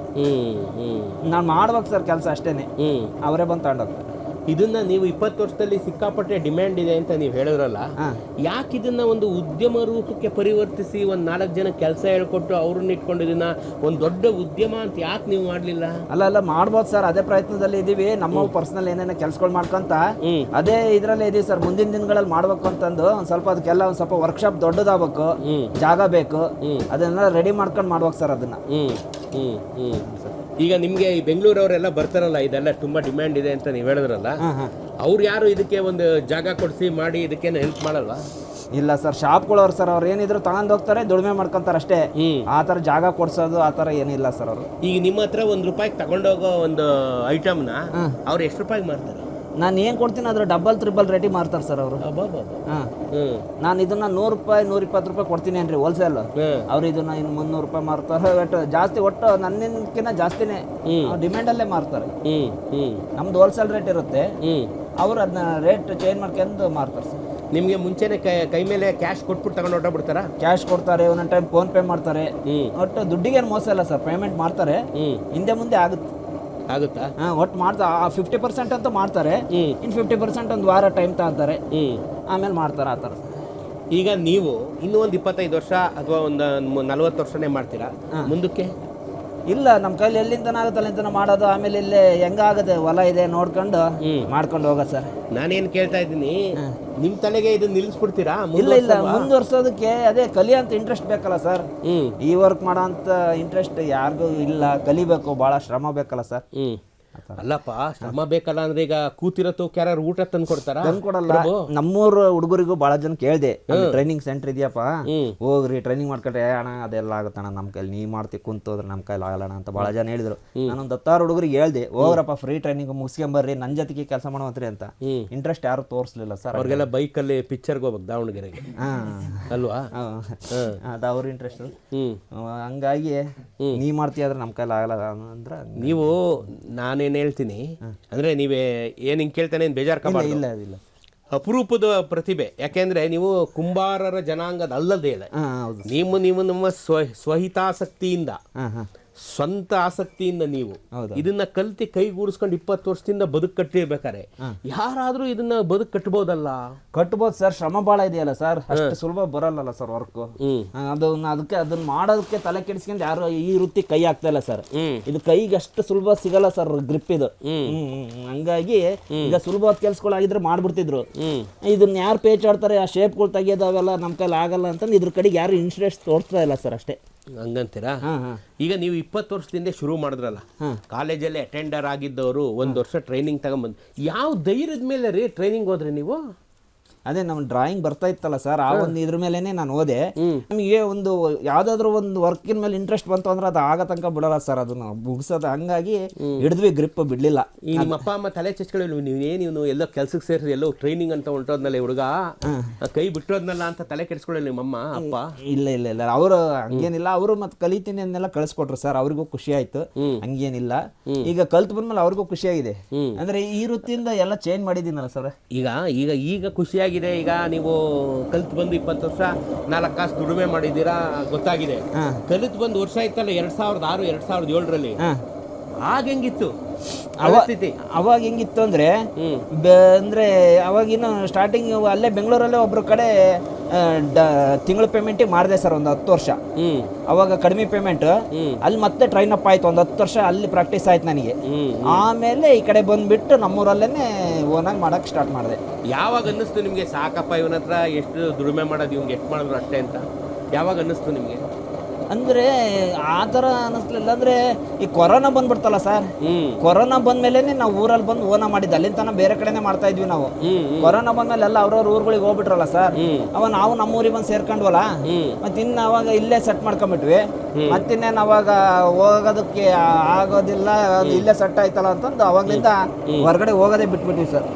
ನಾನು ಮಾಡ್ಬೇಕು ಸರ್ ಕೆಲಸ ಅಷ್ಟೇನೆ. ಅವರೇ ಬಂದು ತಗೊಂಡೋಗ್ತಾರೆ. ಇದನ್ನ ನೀವು ಇಪ್ಪತ್ತು ವರ್ಷದಲ್ಲಿ ಸಿಕ್ಕಾಪಟ್ಟೆ ಡಿಮ್ಯಾಂಡ್ ಇದೆ ಅಂತ ನೀವು ಹೇಳಿದ್ರಲ್ಲ ಯಾಕೆ ಇದನ್ನ ಒಂದು ಉದ್ಯಮ ರೂಪಕ್ಕೆ ಪರಿವರ್ತಿಸಿ ಒಂದು ನಾಲ್ಕು ಜನ ಕೆಲಸ ಹೇಳ್ಕೊಟ್ಟು ಅವ್ರನ್ನ ಇಟ್ಕೊಂಡು ಇದನ್ನ ಒಂದು ದೊಡ್ಡ ಉದ್ಯಮ ಅಂತ ಯಾಕೆ ನೀವು ಮಾಡಲಿಲ್ಲ? ಅಲ್ಲ ಅಲ್ಲ ಮಾಡ್ಬೋದು ಸರ್. ಅದೇ ಪ್ರಯತ್ನದಲ್ಲಿ ಇದೀವಿ. ನಮ್ಮ ಪರ್ಸನಲ್ ಏನೇನೋ ಕೆಲಸಗಳು ಮಾಡ್ಕೊಂತ ಅದೇ ಇದರಲ್ಲೇ ಇದೀವಿ ಸರ್. ಮುಂದಿನ ದಿನಗಳಲ್ಲಿ ಮಾಡ್ಬೇಕು ಅಂತಂದು ಒಂದು ಸ್ವಲ್ಪ ಅದಕ್ಕೆಲ್ಲ ಒಂದು ಸ್ವಲ್ಪ ವರ್ಕ್ಶಾಪ್ ದೊಡ್ಡದಾಗಬೇಕು. ಜಾಗ ಬೇಕು. ಹ್ಮ್. ಅದನ್ನೆಲ್ಲ ರೆಡಿ ಮಾಡ್ಕೊಂಡು ಮಾಡ್ಬೇಕು ಸರ್ ಅದನ್ನ. ಹ್ಮ್. ಹ್ಮ್. ಹ್ಮ್. ಈಗ ನಿಮಗೆ ಈ ಬೆಂಗಳೂರವರೆಲ್ಲ ಬರ್ತಾರಲ್ಲ ಇದೆಲ್ಲ ತುಂಬಾ ಡಿಮ್ಯಾಂಡ್ ಇದೆ ಅಂತ ನೀವು ಹೇಳಿದ್ರಲ್ಲ ಅವ್ರು ಯಾರು ಇದಕ್ಕೆ ಒಂದು ಜಾಗ ಕೊಡಿಸಿ ಮಾಡಿ ಇದಕ್ಕೇನು ಹೆಲ್ಪ್ ಮಾಡಲ್ವಾ? ಇಲ್ಲ ಸರ್ ಶಾಪ್ಗಳವ್ರು ಸರ್ ಅವ್ರು ಏನಿದ್ರು ತಗೊಂಡ್ ಹೋಗ್ತಾರೆ ದುಡಿಮೆ ಮಾಡ್ಕೊಂತಾರೆ ಅಷ್ಟೇ. ಆ ಥರ ಜಾಗ ಕೊಡ್ಸೋದು ಆ ಥರ ಏನಿಲ್ಲ ಸರ್ ಅವರು. ಈಗ ನಿಮ್ಮ ಹತ್ರ ಒಂದು ರೂಪಾಯಿಗೆ ತಗೊಂಡೋಗೋ ಒಂದು ಐಟಮ್ನ. ಅವ್ರು ಎಷ್ಟು ರೂಪಾಯಿಗೆ ಮಾರ್ತಾರೆ? ನಾನು ಏನು ಕೊಡ್ತೀನಿ ಅದ್ರ ಡಬಲ್ ತ್ರಿಬಲ್ ರೇಟಿಗೆ ಮಾರ್ತಾರೆ ಸರ್ ಅವರು. ಹಾಂ. ನಾನು ಇದನ್ನ ನೂರು ರೂಪಾಯಿ ನೂರ ಇಪ್ಪತ್ತು ರೂಪಾಯಿ ಕೊಡ್ತೀನಿ ಏನ್ರಿ ಹೋಲ್ಸೇಲ್ ಅವ್ರು ಇದನ್ನ ಇನ್ನು ಮುನ್ನೂರು ರೂಪಾಯಿ ಮಾರ್ತಾರೆ. ಒಟ್ಟು ಜಾಸ್ತಿ ಒಟ್ಟು ನನ್ನಿನ್ಕಿಂತ ಜಾಸ್ತಿನೇ. ಡಿಮ್ಯಾಂಡ್ ಡಿಮ್ಯಾಂಡಲ್ಲೇ ಮಾರ್ತಾರೆ. ನಮ್ದು ಹೋಲ್ಸೇಲ್ ರೇಟ್ ಇರುತ್ತೆ. ಅವ್ರು ಅದನ್ನ ರೇಟ್ ಚೇಂಜ್ ಮಾಡ್ಕೊಂಡು ಮಾರ್ತಾರೆ ಸರ್ ನಿಮಗೆ ಮುಂಚೆನೆ ಕೈ ಕೈ ಮೇಲೆ ಕ್ಯಾಶ್ ಕೊಟ್ಬಿಟ್ಟು ತಗೊಂಡು ಹೊರಟೋಗ್ಬಿಡ್ತಾರಾ ಕ್ಯಾಶ್ ಕೊಡ್ತಾರೆ ಒಂದೊಂದು ಟೈಮ್ ಫೋನ್ ಪೇ ಮಾಡ್ತಾರೆ. ಒಟ್ಟು ದುಡ್ಡಿಗೇನು ಮೋಸ ಇಲ್ಲ ಸರ್ ಪೇಮೆಂಟ್ ಮಾಡ್ತಾರೆ. ಹಿಂದೆ ಮುಂದೆ ಆಗುತ್ತೆ. ಆಗುತ್ತಾ? ಹಾಂ ಒಟ್ಟು ಮಾಡ್ತಾ ಫಿಫ್ಟಿ ಪರ್ಸೆಂಟ್ ಅಂತ ಮಾಡ್ತಾರೆ. ಇನ್ ಇನ್ನು ಫಿಫ್ಟಿ ಪರ್ಸೆಂಟ್ ಒಂದು ವಾರ ಟೈಮ್ ತಗೊಂತಾರೆ ಆಮೇಲೆ ಮಾಡ್ತಾರೆ ಆ ಥರ. ಈಗ ನೀವು ಇನ್ನೂ ಒಂದು ಇಪ್ಪತ್ತೈದು ವರ್ಷ ಅಥವಾ ಒಂದು ನಲ್ವತ್ತು ವರ್ಷನೇ ಮಾಡ್ತೀರಾ. ಮುಂದಕ್ಕೆ? ಇಲ್ಲ ನಮ್ಮ ಕೈಲಿ ಎಲ್ಲಿಂದನಾಗುತ್ತೆ ಅಲ್ಲಿಂದನ ಮಾಡೋದು ಆಮೇಲೆ ಇಲ್ಲೇ ಹೆಂಗಾಗದೆ ಹೊಲ ಇದೆ ನೋಡ್ಕೊಂಡು. ಮಾಡ್ಕೊಂಡು ಹೋಗೋದು ಸರ್. ನಾನೇನು ಕೇಳ್ತಾ ಇದ್ದೀನಿ ನಿಮ್ಮ ತಲೆಗೆ ಇದು ನಿಲ್ಲಿಸ್ಬಿಡ್ತೀರಾ ಇಲ್ಲ ಇಲ್ಲ? ಮುಂದುವರ್ಸೋದಕ್ಕೆ ಅದೇ ಕಲಿಯಂತ ಇಂಟ್ರೆಸ್ಟ್ ಬೇಕಲ್ಲ ಸರ್. ಈ ವರ್ಕ್ ಮಾಡೋ ಅಂತ ಇಂಟ್ರೆಸ್ಟ್ ಯಾರಿಗೂ ಇಲ್ಲ ಕಲಿಬೇಕು ಭಾಳ ಶ್ರಮ ಬೇಕಲ್ಲ ಸರ್. ಅಲ್ಲಪ್ಪ ಶ್ರಮ ಬೇಕಲ್ಲ ಅಂದ್ರೆ ಈಗ ಕೂತಿರತ್ತು ಕ್ಯಾರು ಯಾರು ಊಟ ತಂದು ಕೊಡ್ತಾರ ಕೊಡಲ್ಲ ನಮ್ಮೂರ ಹುಡುಗರಿಗೂ ಬಹಳ ಜನ ಕೇಳಿದೆ ಟ್ರೈನಿಂಗ್ ಸೆಂಟರ್ ಇದೆಯಪ್ಪ? ಹೋಗ್ರಿ ಟ್ರೈನಿಂಗ್ ಮಾಡ್ಕೊಂಡ್ರೆ ಅಣ್ಣ ಅದೆಲ್ಲ ಆಗುತ್ತಣ್ಣ ನಮ್ಮ ಕೈಲಿ ನೀ ಮಾಡ್ತಿ ಕುಂತೋದ್ರೆ ನಮ್ಮ ಕೈಲಿ ಆಗಲ್ಲಣ್ಣ ಅಂತ ಬಹಳ ಜನ ಹೇಳಿದ್ರು. ನಾನೊಂದು ಹತ್ತಾರು ಹುಡುಗರಿಗೆ ಹೇಳ್ದೆ ಹೋಗ್ರಪ್ಪ ಫ್ರೀ ಟ್ರೈನಿಂಗ್ ಮುಗಿಸ್ಕೊಂಬರ್ರಿ ನನ್ನ ಜೊತೆಗೆ ಕೆಲಸ ಮಾಡುವಂತ್ರಿ ಅಂತ. ಇಂಟ್ರೆಸ್ಟ್ ಯಾರು ತೋರಿಸ್ಲಿಲ್ಲ ಸರ್. ಅವ್ರಿಗೆಲ್ಲ ಬೈಕಲ್ಲಿ ಪಿಕ್ಚರ್ಗೆ ಹೋಗ್ಬೇಕು ದಾವಣಗೆರೆಗೆ. ಅಲ್ವಾ? ಅದು ಅವ್ರ ಇಂಟ್ರೆಸ್ಟ್ ಹಂಗಾಗಿ ನೀ ಮಾಡ್ತೀಯ ಆದ್ರೆ ನಮ್ಮ ಕೈಲಿ ಆಗಲ್ಲ ಅಂದ್ರೆ ನೀವು ನಾನೇನು ಹೇಳ್ತೀನಿ? ಅಂದರೆ ನೀವೇ ಏನು ಹಿಂಗೆ ಕೇಳ್ತಾನೆ ಏನು ಬೇಜಾರು ಕಬಾರ್ದು. ಇಲ್ಲ ಇಲ್ಲ. ಅಪರೂಪದ ಪ್ರತಿಭೆ. ಯಾಕೆಂದ್ರೆ ನೀವು ಕುಂಬಾರರ ಜನಾಂಗದ ಅಲ್ಲದೇ ಇಲ್ಲ ನೀವು ನೀವು ನಮ್ಮ ಸ್ವ ಸ್ವಹಿತಾಸಕ್ತಿಯಿಂದ. ಸ್ವಂತ ಆಸಕ್ತಿಯಿಂದ ನೀವು ಇದನ್ನ ಕಲ್ತಿ ಕೈಗೂಡಿಸ್ಕೊಂಡು ಇಪ್ಪತ್ತು ವರ್ಷದಿಂದ ಬದುಕು ಕಟ್ಟಿರ್ಬೇಕಾರೆ ಯಾರಾದ್ರೂ ಇದನ್ನ ಬದುಕು ಕಟ್ಬೋದಲ್ಲ? ಕಟ್ಬೋದು ಸರ್ ಶ್ರಮ ಬಾಳ ಇದೆಯಲ್ಲ ಸರ್? ಅಷ್ಟು ಸುಲಭ ಬರಲ್ಲ ಸರ್ ವರ್ಕ್. ಅದನ್ನ ಅದಕ್ಕೆ ಅದನ್ನ ಮಾಡೋದಕ್ಕೆ ತಲೆ ಕೆಡಿಸ್ಕೊಂಡು ಯಾರು ಈ ವೃತ್ತಿ ಕೈ ಆಗ್ತಾ ಇಲ್ಲ ಸರ್. ಇದು ಕೈಗೆ ಅಷ್ಟು ಸುಲಭ ಸಿಗಲ್ಲ ಸರ್ ಗ್ರಿಪ್ ಇದು. ಹಂಗಾಗಿ ಈಗ ಸುಲಭವಾದ ಕೆಲ್ಸಗಳಾಗಿದ್ರೆ ಮಾಡ್ಬಿಡ್ತಿದ್ರು. ಇದನ್ನ ಯಾರು ಪೇಚಾಡ್ತಾರೆ ಆ ಶೇಪ್ಗಳು ತೆಗಿಯೋದು ಅವೆಲ್ಲ ನಮ್ಮ ಕೈಲಿ ಆಗಲ್ಲ ಅಂತಂದ್ರೆ ಇದ್ರ ಕಡೆಗೆ ಯಾರು ಇಂಟ್ರೆಸ್ಟ್ ತೋರಿಸ್ತಾ ಇಲ್ಲ ಸರ್ ಅಷ್ಟೇ. ಹಂಗಂತೀರಾ? ಈಗ ನೀವು ಇಪ್ಪತ್ತು ವರ್ಷದಿಂದ ಶುರು ಮಾಡಿದ್ರಲ್ಲ ಕಾಲೇಜಲ್ಲಿ ಅಟೆಂಡರ್ ಆಗಿದ್ದವರು ಒಂದು ವರ್ಷ ಟ್ರೈನಿಂಗ್ ತಗೊಂಬಂದು ಯಾವ ಧೈರ್ಯದ ಮೇಲೆ ರೀ ಟ್ರೈನಿಂಗ್ ಹೋದ್ರಿ ನೀವು? ಅದೇ ನಮ್ಮ ಡ್ರಾಯಿಂಗ್ ಬರ್ತಾ ಇತ್ತಲ್ಲ ಸರ್ ಆ ಒಂದು ಇದ್ರ ಮೇಲೇನೆ ನಾನು ಓದೆ. ನಮಗೆ ಒಂದು ಯಾವ್ದಾದ್ರು ಒಂದು ವರ್ಕಿನ ಮೇಲೆ ಇಂಟ್ರೆಸ್ಟ್ ಬಂತು ಅಂದ್ರೆ ಅದು ಆಗ ತನಕ ಬಿಡಲ್ಲ ಸರ್ ಅದನ್ನ ಮುಗಿಸೋದು. ಹಂಗಾಗಿ ಹಿಡಿದ್ವಿ ಗ್ರಿಪ್ ಬಿಡ್ಲಿಲ್ಲ. ಈ ನಿಮ್ಮ ಅಪ್ಪ ಅಮ್ಮ ತಲೆ ಚಚ್ಕೊಳ್ಳಿ ನೀವೇನು ಇವನು ಎಲ್ಲೋ ಕೆಲ್ಸಕ್ಕೆ ಸೇರಿ ಎಲ್ಲೋ ಟ್ರೈನಿಂಗ್ ಅಂತ ಹೊಂಟೋದ್ನಲ್ಲ ಹುಡುಗ? ಕೈ ಬಿಟ್ಟೋದ್ನಲ್ಲ ಅಂತ ತಲೆ ಕೆಡಿಸ್ಕೊಳ್ಳಿ ನಿಮ್ಮಮ್ಮ ಅಪ್ಪ? ಇಲ್ಲ ಇಲ್ಲ ಇಲ್ಲ. ಅವರು ಹಂಗೇನಿಲ್ಲ. ಅವರು ಮತ್ತೆ ಕಲಿತೀನಿ ಅನ್ನೆಲ್ಲ ಕಳಿಸ್ಕೊಟ್ರು ಸರ್ ಅವ್ರಿಗೂ ಖುಷಿ ಆಯ್ತು. ಹಂಗೇನಿಲ್ಲ. ಈಗ ಕಲ್ತ್ ಬಂದ್ಮೇಲೆ ಅವ್ರಿಗೂ ಖುಷಿಯಾಗಿದೆ ಅಂದ್ರೆ ಈ ವೃತ್ತಿಯಿಂದ ಎಲ್ಲ ಚೇಂಜ್ ಮಾಡಿದ್ದೀನಲ್ಲ ಸರ್ ಈಗ ಈಗ ಈಗ ಖುಷಿಯಾಗಿದೆ ಈಗ ನೀವು ಕಲ್ತು ಬಂದು ಇಪ್ಪತ್ತು ವರ್ಷ ನಾಲ್ಕು ಕಾಸು ದುಡಿಮೆ ಮಾಡಿದ್ದೀರಾ ಗೊತ್ತಾಗಿದೆ. ಕಲಿತು ಬಂದು ವರ್ಷ ಇತ್ತಲ್ಲ ಎರಡ್ ಸಾವಿರದ ಆರು ಎರಡ್ ಸಾವಿರದ ಏಳರಲ್ಲಿ. ಹಾ. ಆಗ ಹೆಂಗಿತ್ತು? ಪರಿಸ್ಥಿತಿ? ಅವಾಗ ಹೆಂಗಿತ್ತು ಅಂದ್ರೆ ಹ್ಮ್. ಬ- ಅಂದ್ರೆ ಅವಾಗಿನ್ನು ಸ್ಟಾರ್ಟಿಂಗ್ ಅಲ್ಲೇ ಬೆಂಗಳೂರಲ್ಲೇ ಒಬ್ರು ಕಡೆ ತಿಂಗಳ ಪೇಮೆಂಟ್ ಮಾಡಿದೆ ಸರ್ ಒಂದು ಹತ್ತು ವರ್ಷ. ಅವಾಗ ಕಡಿಮೆ ಪೇಮೆಂಟ್ ಅಲ್ಲಿ ಮತ್ತೆ ಟ್ರೈನ್ ಅಪ್ ಆಯ್ತು ಒಂದು ಹತ್ತು ವರ್ಷ ಅಲ್ಲಿ ಪ್ರಾಕ್ಟೀಸ್ ಆಯ್ತು ನನಗೆ. ಆಮೇಲೆ ಈ ಕಡೆ ಬಂದ್ಬಿಟ್ಟು ನಮ್ಮೂರಲ್ಲೇ ಓನಾಗಿ ಮಾಡಕ್ ಸ್ಟಾರ್ಟ್ ಮಾಡಿದೆ. ಯಾವಾಗ ಅನ್ನಿಸ್ತು ನಿಮಗೆ ಸಾಕಪ್ಪ ಇವನ ಹತ್ರ ಎಷ್ಟು ದುಡಿಮೆ ಮಾಡೋದು ಇವ್ನಿಗೆ ಎಷ್ಟು ಮಾಡಿದ್ರು ಅಷ್ಟೇ ಅಂತ? ಯಾವಾಗ ಅನ್ನಿಸ್ತು ನಿಮಗೆ? ಅಂದ್ರೆ ಆ ಥರ ಅನ್ನಿಸ್ಲಿಲ್ಲ. ಅಂದ್ರೆ ಈ ಕೊರೋನಾ ಬಂದ್ಬಿಡ್ತಲ್ಲ ಸರ್. ಕೊರೋನಾ ಬಂದ್ಮೇಲೆ ನಾವು ಊರಲ್ಲಿ ಬಂದು ಓನ ಮಾಡಿದ್ದು. ಅಲ್ಲಿಂದ ಬೇರೆ ಕಡೆನೇ ಮಾಡ್ತಾ ಇದ್ವಿ ನಾವು. ಕೊರೋನಾ ಬಂದ್ಮೇಲೆ ಎಲ್ಲ ಅವ್ರವ್ರ ಊರುಗಳಿಗೆ ಹೋಗ್ಬಿಟ್ರಲ್ಲ ಸರ್. ಅವ ನಾವು ನಮ್ಮ ಊರಿಗೆ ಬಂದು ಸೇರ್ಕೊಂಡ್ವಲ್ಲ. ಮತ್ತೆ ಇನ್ನು ಅವಾಗ ಇಲ್ಲೇ ಸೆಟ್ ಮಾಡ್ಕೊಂಬಿಟ್ವಿ ಮತ್ತಿನ್ನೇನು ಅವಾಗ ಹೋಗೋದಕ್ಕೆ ಆಗೋದಿಲ್ಲ ಇಲ್ಲೇ ಸೆಟ್ ಆಯ್ತಲ್ಲ ಅಂತಂದು ಅವಾಗಿಂದ ಹೊರಗಡೆ ಹೋಗೋದೇ ಬಿಟ್ಬಿಟ್ವಿ ಸರ್.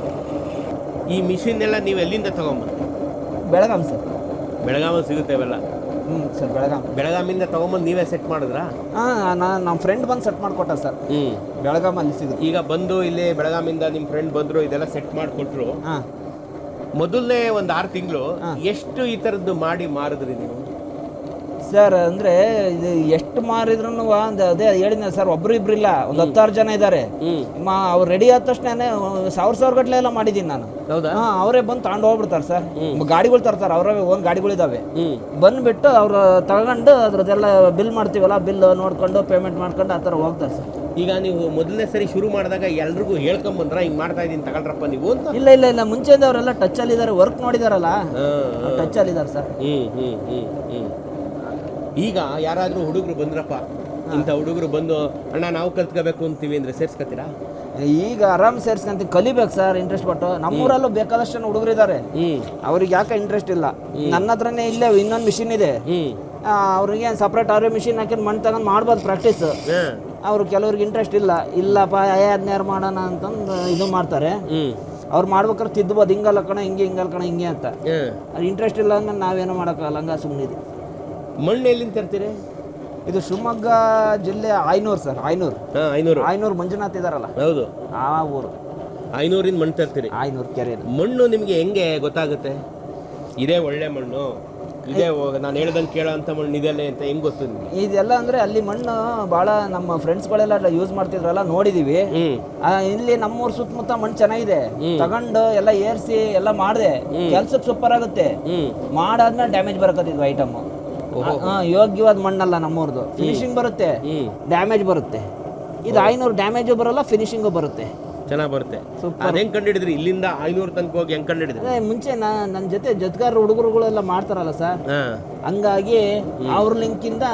ಈ ಮಿಷಿನ್ ಎಲ್ಲ ನೀವು ಎಲ್ಲಿಂದ ತಗೊಂಬ ಬೆಳಗಾಂ ಸರ್. ಬೆಳಗಾವಿ ಸಿಗುತ್ತೆ ಅವೆಲ್ಲ. ಹ್ಞೂ ಸರ್ ಬೆಳಗಾಂ. ಬೆಳಗಾಮಿಂದ ತಗೊಂಬಂದು ನೀವೇ ಸೆಟ್ ಮಾಡಿದ್ರಾ? ಹಾಂ ನಾನು ನಮ್ಮ ಫ್ರೆಂಡ್ ಬಂದು ಸೆಟ್ ಮಾಡಿಕೊಟ್ಟ ಸರ್. ಹ್ಞೂ ಬೆಳಗಾಮಲ್ಲಿ ಸಿಗುತ್ತೆ ಈಗ ಬಂದು ಇಲ್ಲಿ ಬೆಳಗಾಮಿಂದ ನಿಮ್ಮ ಫ್ರೆಂಡ್ ಬಂದರು ಇದೆಲ್ಲ ಸೆಟ್ ಮಾಡಿಕೊಟ್ರು. ಹಾಂ. ಮೊದಲನೇ ಒಂದು ಆರು ತಿಂಗಳು ಎಷ್ಟು ಈ ಥರದ್ದು ಮಾಡಿ ಮಾರಿದ್ರಿ ನೀವು? ಸರ್ ಅಂದ್ರೆ ಇದು ಎಷ್ಟು ಮಾರಿದ್ರು ಒಂದು ಅದೇ ಹೇಳಿದ್ನ ಸರ್ ಒಬ್ರು ಇಬ್ರು ಇಲ್ಲ ಒಂದು ಹತ್ತಾರು ಜನ ಇದ್ದಾರೆ ಹ್ಮ್. ಮಾ ಅವ್ರು ರೆಡಿ ಆದ ತಕ್ಷಣ ಸಾವಿರ ಸಾವಿರ ಗಟ್ಟಲೆ ಎಲ್ಲ ಮಾಡಿದ್ದೀನಿ ನಾನು. ಹಾಂ ಅವರೇ ಬಂದು ತಗೊಂಡು ಹೋಗ್ಬಿಡ್ತಾರೆ ಸರ್. ಗಾಡಿಗಳು ತರ್ತಾರೆ ಅವರೇ ಓನ್ ಗಾಡಿಗಳಿದಾವೆ. ಬಂದ್ಬಿಟ್ಟು ಅವ್ರು ತಗೊಂಡು ಅದ್ರದ್ದೆಲ್ಲ ಬಿಲ್ ಮಾಡ್ತೀವಲ್ಲ ಬಿಲ್ ನೋಡ್ಕೊಂಡು ಪೇಮೆಂಟ್ ಮಾಡ್ಕೊಂಡು ಆ ಥರ ಹೋಗ್ತಾರೆ ಸರ್. ಈಗ ನೀವು ಮೊದಲನೇ ಸರಿ ಶುರು ಮಾಡಿದಾಗ ಎಲ್ರಿಗೂ ಹೇಳ್ಕೊಂಬಂದ್ರ ಹಿಂಗ್ ಮಾಡ್ತಾ ಇದೀನಿ ತಗೊಳ್ರಪ್ಪ ನೀವು ಅಂತ? ಇಲ್ಲ ಇಲ್ಲ ಇಲ್ಲ ಮುಂಚೆಯಿಂದ ಅವರೆಲ್ಲ ಇದ್ದಾರೆ ವರ್ಕ್ ನೋಡಿದಾರಲ್ಲ. ಟಚ್ ಅಲ್ಲಿ ಇದ್ದಾರೆ ಸರ್. ಹ್ಮ್ ಹ್ಮ್ ಹ್ಮ್ ಹ್ಮ್. ಈಗ ಯಾರಾದರೂ ಹುಡುಗರು ಬಂದ್ರಪ್ಪ ಇಂಥ ಹುಡುಗರು ಬಂದು ಅಣ್ಣ ನಾವು ಕಲ್ತ್ಕೋಬೇಕು ಅಂತೀವಿ ಅಂದರೆ ಸೇರ್ಸ್ಕೊತೀರಾ? ಈಗ ಆರಾಮ್ ಸೇರ್ಸ್ಕೊಂತ ಕಲಿಬೇಕು ಸರ್ ಇಂಟ್ರೆಸ್ಟ್ ಪಟ್ಟು. ನಮ್ಮೂರಲ್ಲೂ ಬೇಕಾದಷ್ಟು ಜನ ಹುಡುಗರಿದ್ದಾರೆ ಅವ್ರಿಗೆ ಯಾಕೆ ಇಂಟ್ರೆಸ್ಟ್ ಇಲ್ಲ? ನನ್ನ ಹತ್ರನೇ ಇಲ್ಲೇ ಇನ್ನೊಂದು ಮಿಷಿನ್ ಇದೆ. ಅವ್ರಿಗೆ ಸಪ್ರೇಟ್ ಅವ್ರೇ ಮಿಷಿನ್ ಹಾಕಿದ್ ಮಣ್ಣು ತಗೊಂಡು ಮಾಡ್ಬೋದು ಪ್ರಾಕ್ಟೀಸ್. ಅವ್ರು ಕೆಲವ್ರಿಗೆ ಇಂಟ್ರೆಸ್ಟ್ ಇಲ್ಲ. ಇಲ್ಲಪ್ಪ ಯಾರು ಮಾಡೋಣ ಅಂತಂದು ಇದು ಮಾಡ್ತಾರೆ. ಅವ್ರು ಮಾಡ್ಬೇಕಾದ್ರೆ ತಿದ್ದಬೋದು. ಹಿಂಗಲ್ಲ ಕಣ ಹಿಂಗೆ ಹಿಂಗಲ್ಲ ಕಣ ಹಿಂಗೆ ಅಂತ. ಇಂಟ್ರೆಸ್ಟ್ ಇಲ್ಲ ಅಂದ್ರೆ ನಾವೇನು ಮಾಡೋಕ್ಕಾಗಲ್ಲ. ಹಂಗ ಸುಮ್ಮನಿದೆ ಮಣ್ಣು ಎಲ್ಲಿಂದ ತರ್ತೀರಿ? ಇದು ಶಿವಮೊಗ್ಗ ಜಿಲ್ಲೆ ಐನೂರ್ ಸರ್ ಆಯ್ನೂರು. ಹಾ ಐನೂರು ಆಯ್ನೂರು ಮಂಜುನಾಥ್ ಇದಾರಲ್ಲ? ಹೌದು. ಆ ಊರು. ಐನೂರಿಂದ ಮಣ್ಣು ತರ್ತೀರಿ. ಆಯ್ನೂರು ಕೆರೆ ಮಣ್ಣು ನಿಮಗೆ ಹೆಂಗೆ ಗೊತ್ತಾಗುತ್ತೆ? ಇದೇ ಒಳ್ಳೆ ಮಣ್ಣು. ಇದೇ ನಾನು ಹೇಳ್ದಂಗೆ ಕೇಳೋ ಅಂತ ಮಣ್ಣು ಇದೆಲ್ಲ ಅಂತ ಹೆಂಗ್ ಗೊತ್ತು ನಿಮಗೆ? ಇದೆಲ್ಲ ಅಂದ್ರೆ ಅಲ್ಲಿ ಮಣ್ಣು ಬಹಳ ನಮ್ಮ ಫ್ರೆಂಡ್ಸ್ಗಳೆಲ್ಲ ಯೂಸ್ ಮಾಡ್ತಿದ್ರಲ್ಲ ನೋಡಿದೀವಿ. ಆ, ಇಲ್ಲಿ ನಮ್ಮೂರ್ ಸುತ್ತಮುತ್ತ ಮಣ್ಣು ಚೆನ್ನಾಗಿದೆ. ತಗೊಂಡು ಎಲ್ಲ ಏರ್ಸಿ ಎಲ್ಲ ಮಾಡಿದೆ. ಕೆಲ್ಸಕ್ಕೆ ಸೂಪರ್ ಆಗುತ್ತೆ. ಮಾಡಾದ್ಮೇಲೆ ಡ್ಯಾಮೇಜ್ ಬರಕತ್ತಿದ್ವು ಐಟಮ್ ಯೋಗ್ಯವಾದ ಮಣ್ಣಲ್ಲ ನಮ್ಮೂರ್ದು. ಫಿನಿಶಿಂಗ್ ಬರುತ್ತೆ. ಡ್ಯಾಮೇಜ್ ಬರುತ್ತೆ. ಇದು ಐನೂರು ಡ್ಯಾಮೇಜ್ ಬರಲ್ಲ ಫಿನಿಶಿಂಗು ಬರುತ್ತೆ. ಚೆನ್ನಾಗಿ ಬರುತ್ತೆ. ಅದು ಹೆಂಗ್ ಕಂಡಿಡಿದ್ರಿ ಇಲ್ಲಿಂದ ಐನೂರು ತನಕ ಹೋಗಿ ಹೆಂಗ್ ಕಂಡಿಡಿದ್ರಿ ಅದೇ ಮುಂಚೆ ನಾ ನನ್ನ ಜೊತೆ ಜೊತೆಗಾರ ಹುಡುಗರುಗಳೆಲ್ಲ ಮಾಡ್ತಾರಲ್ಲ ಸರ್. ಹಂಗಾಗಿ ಅವ್ರ ಲಿಂಕಿಂದ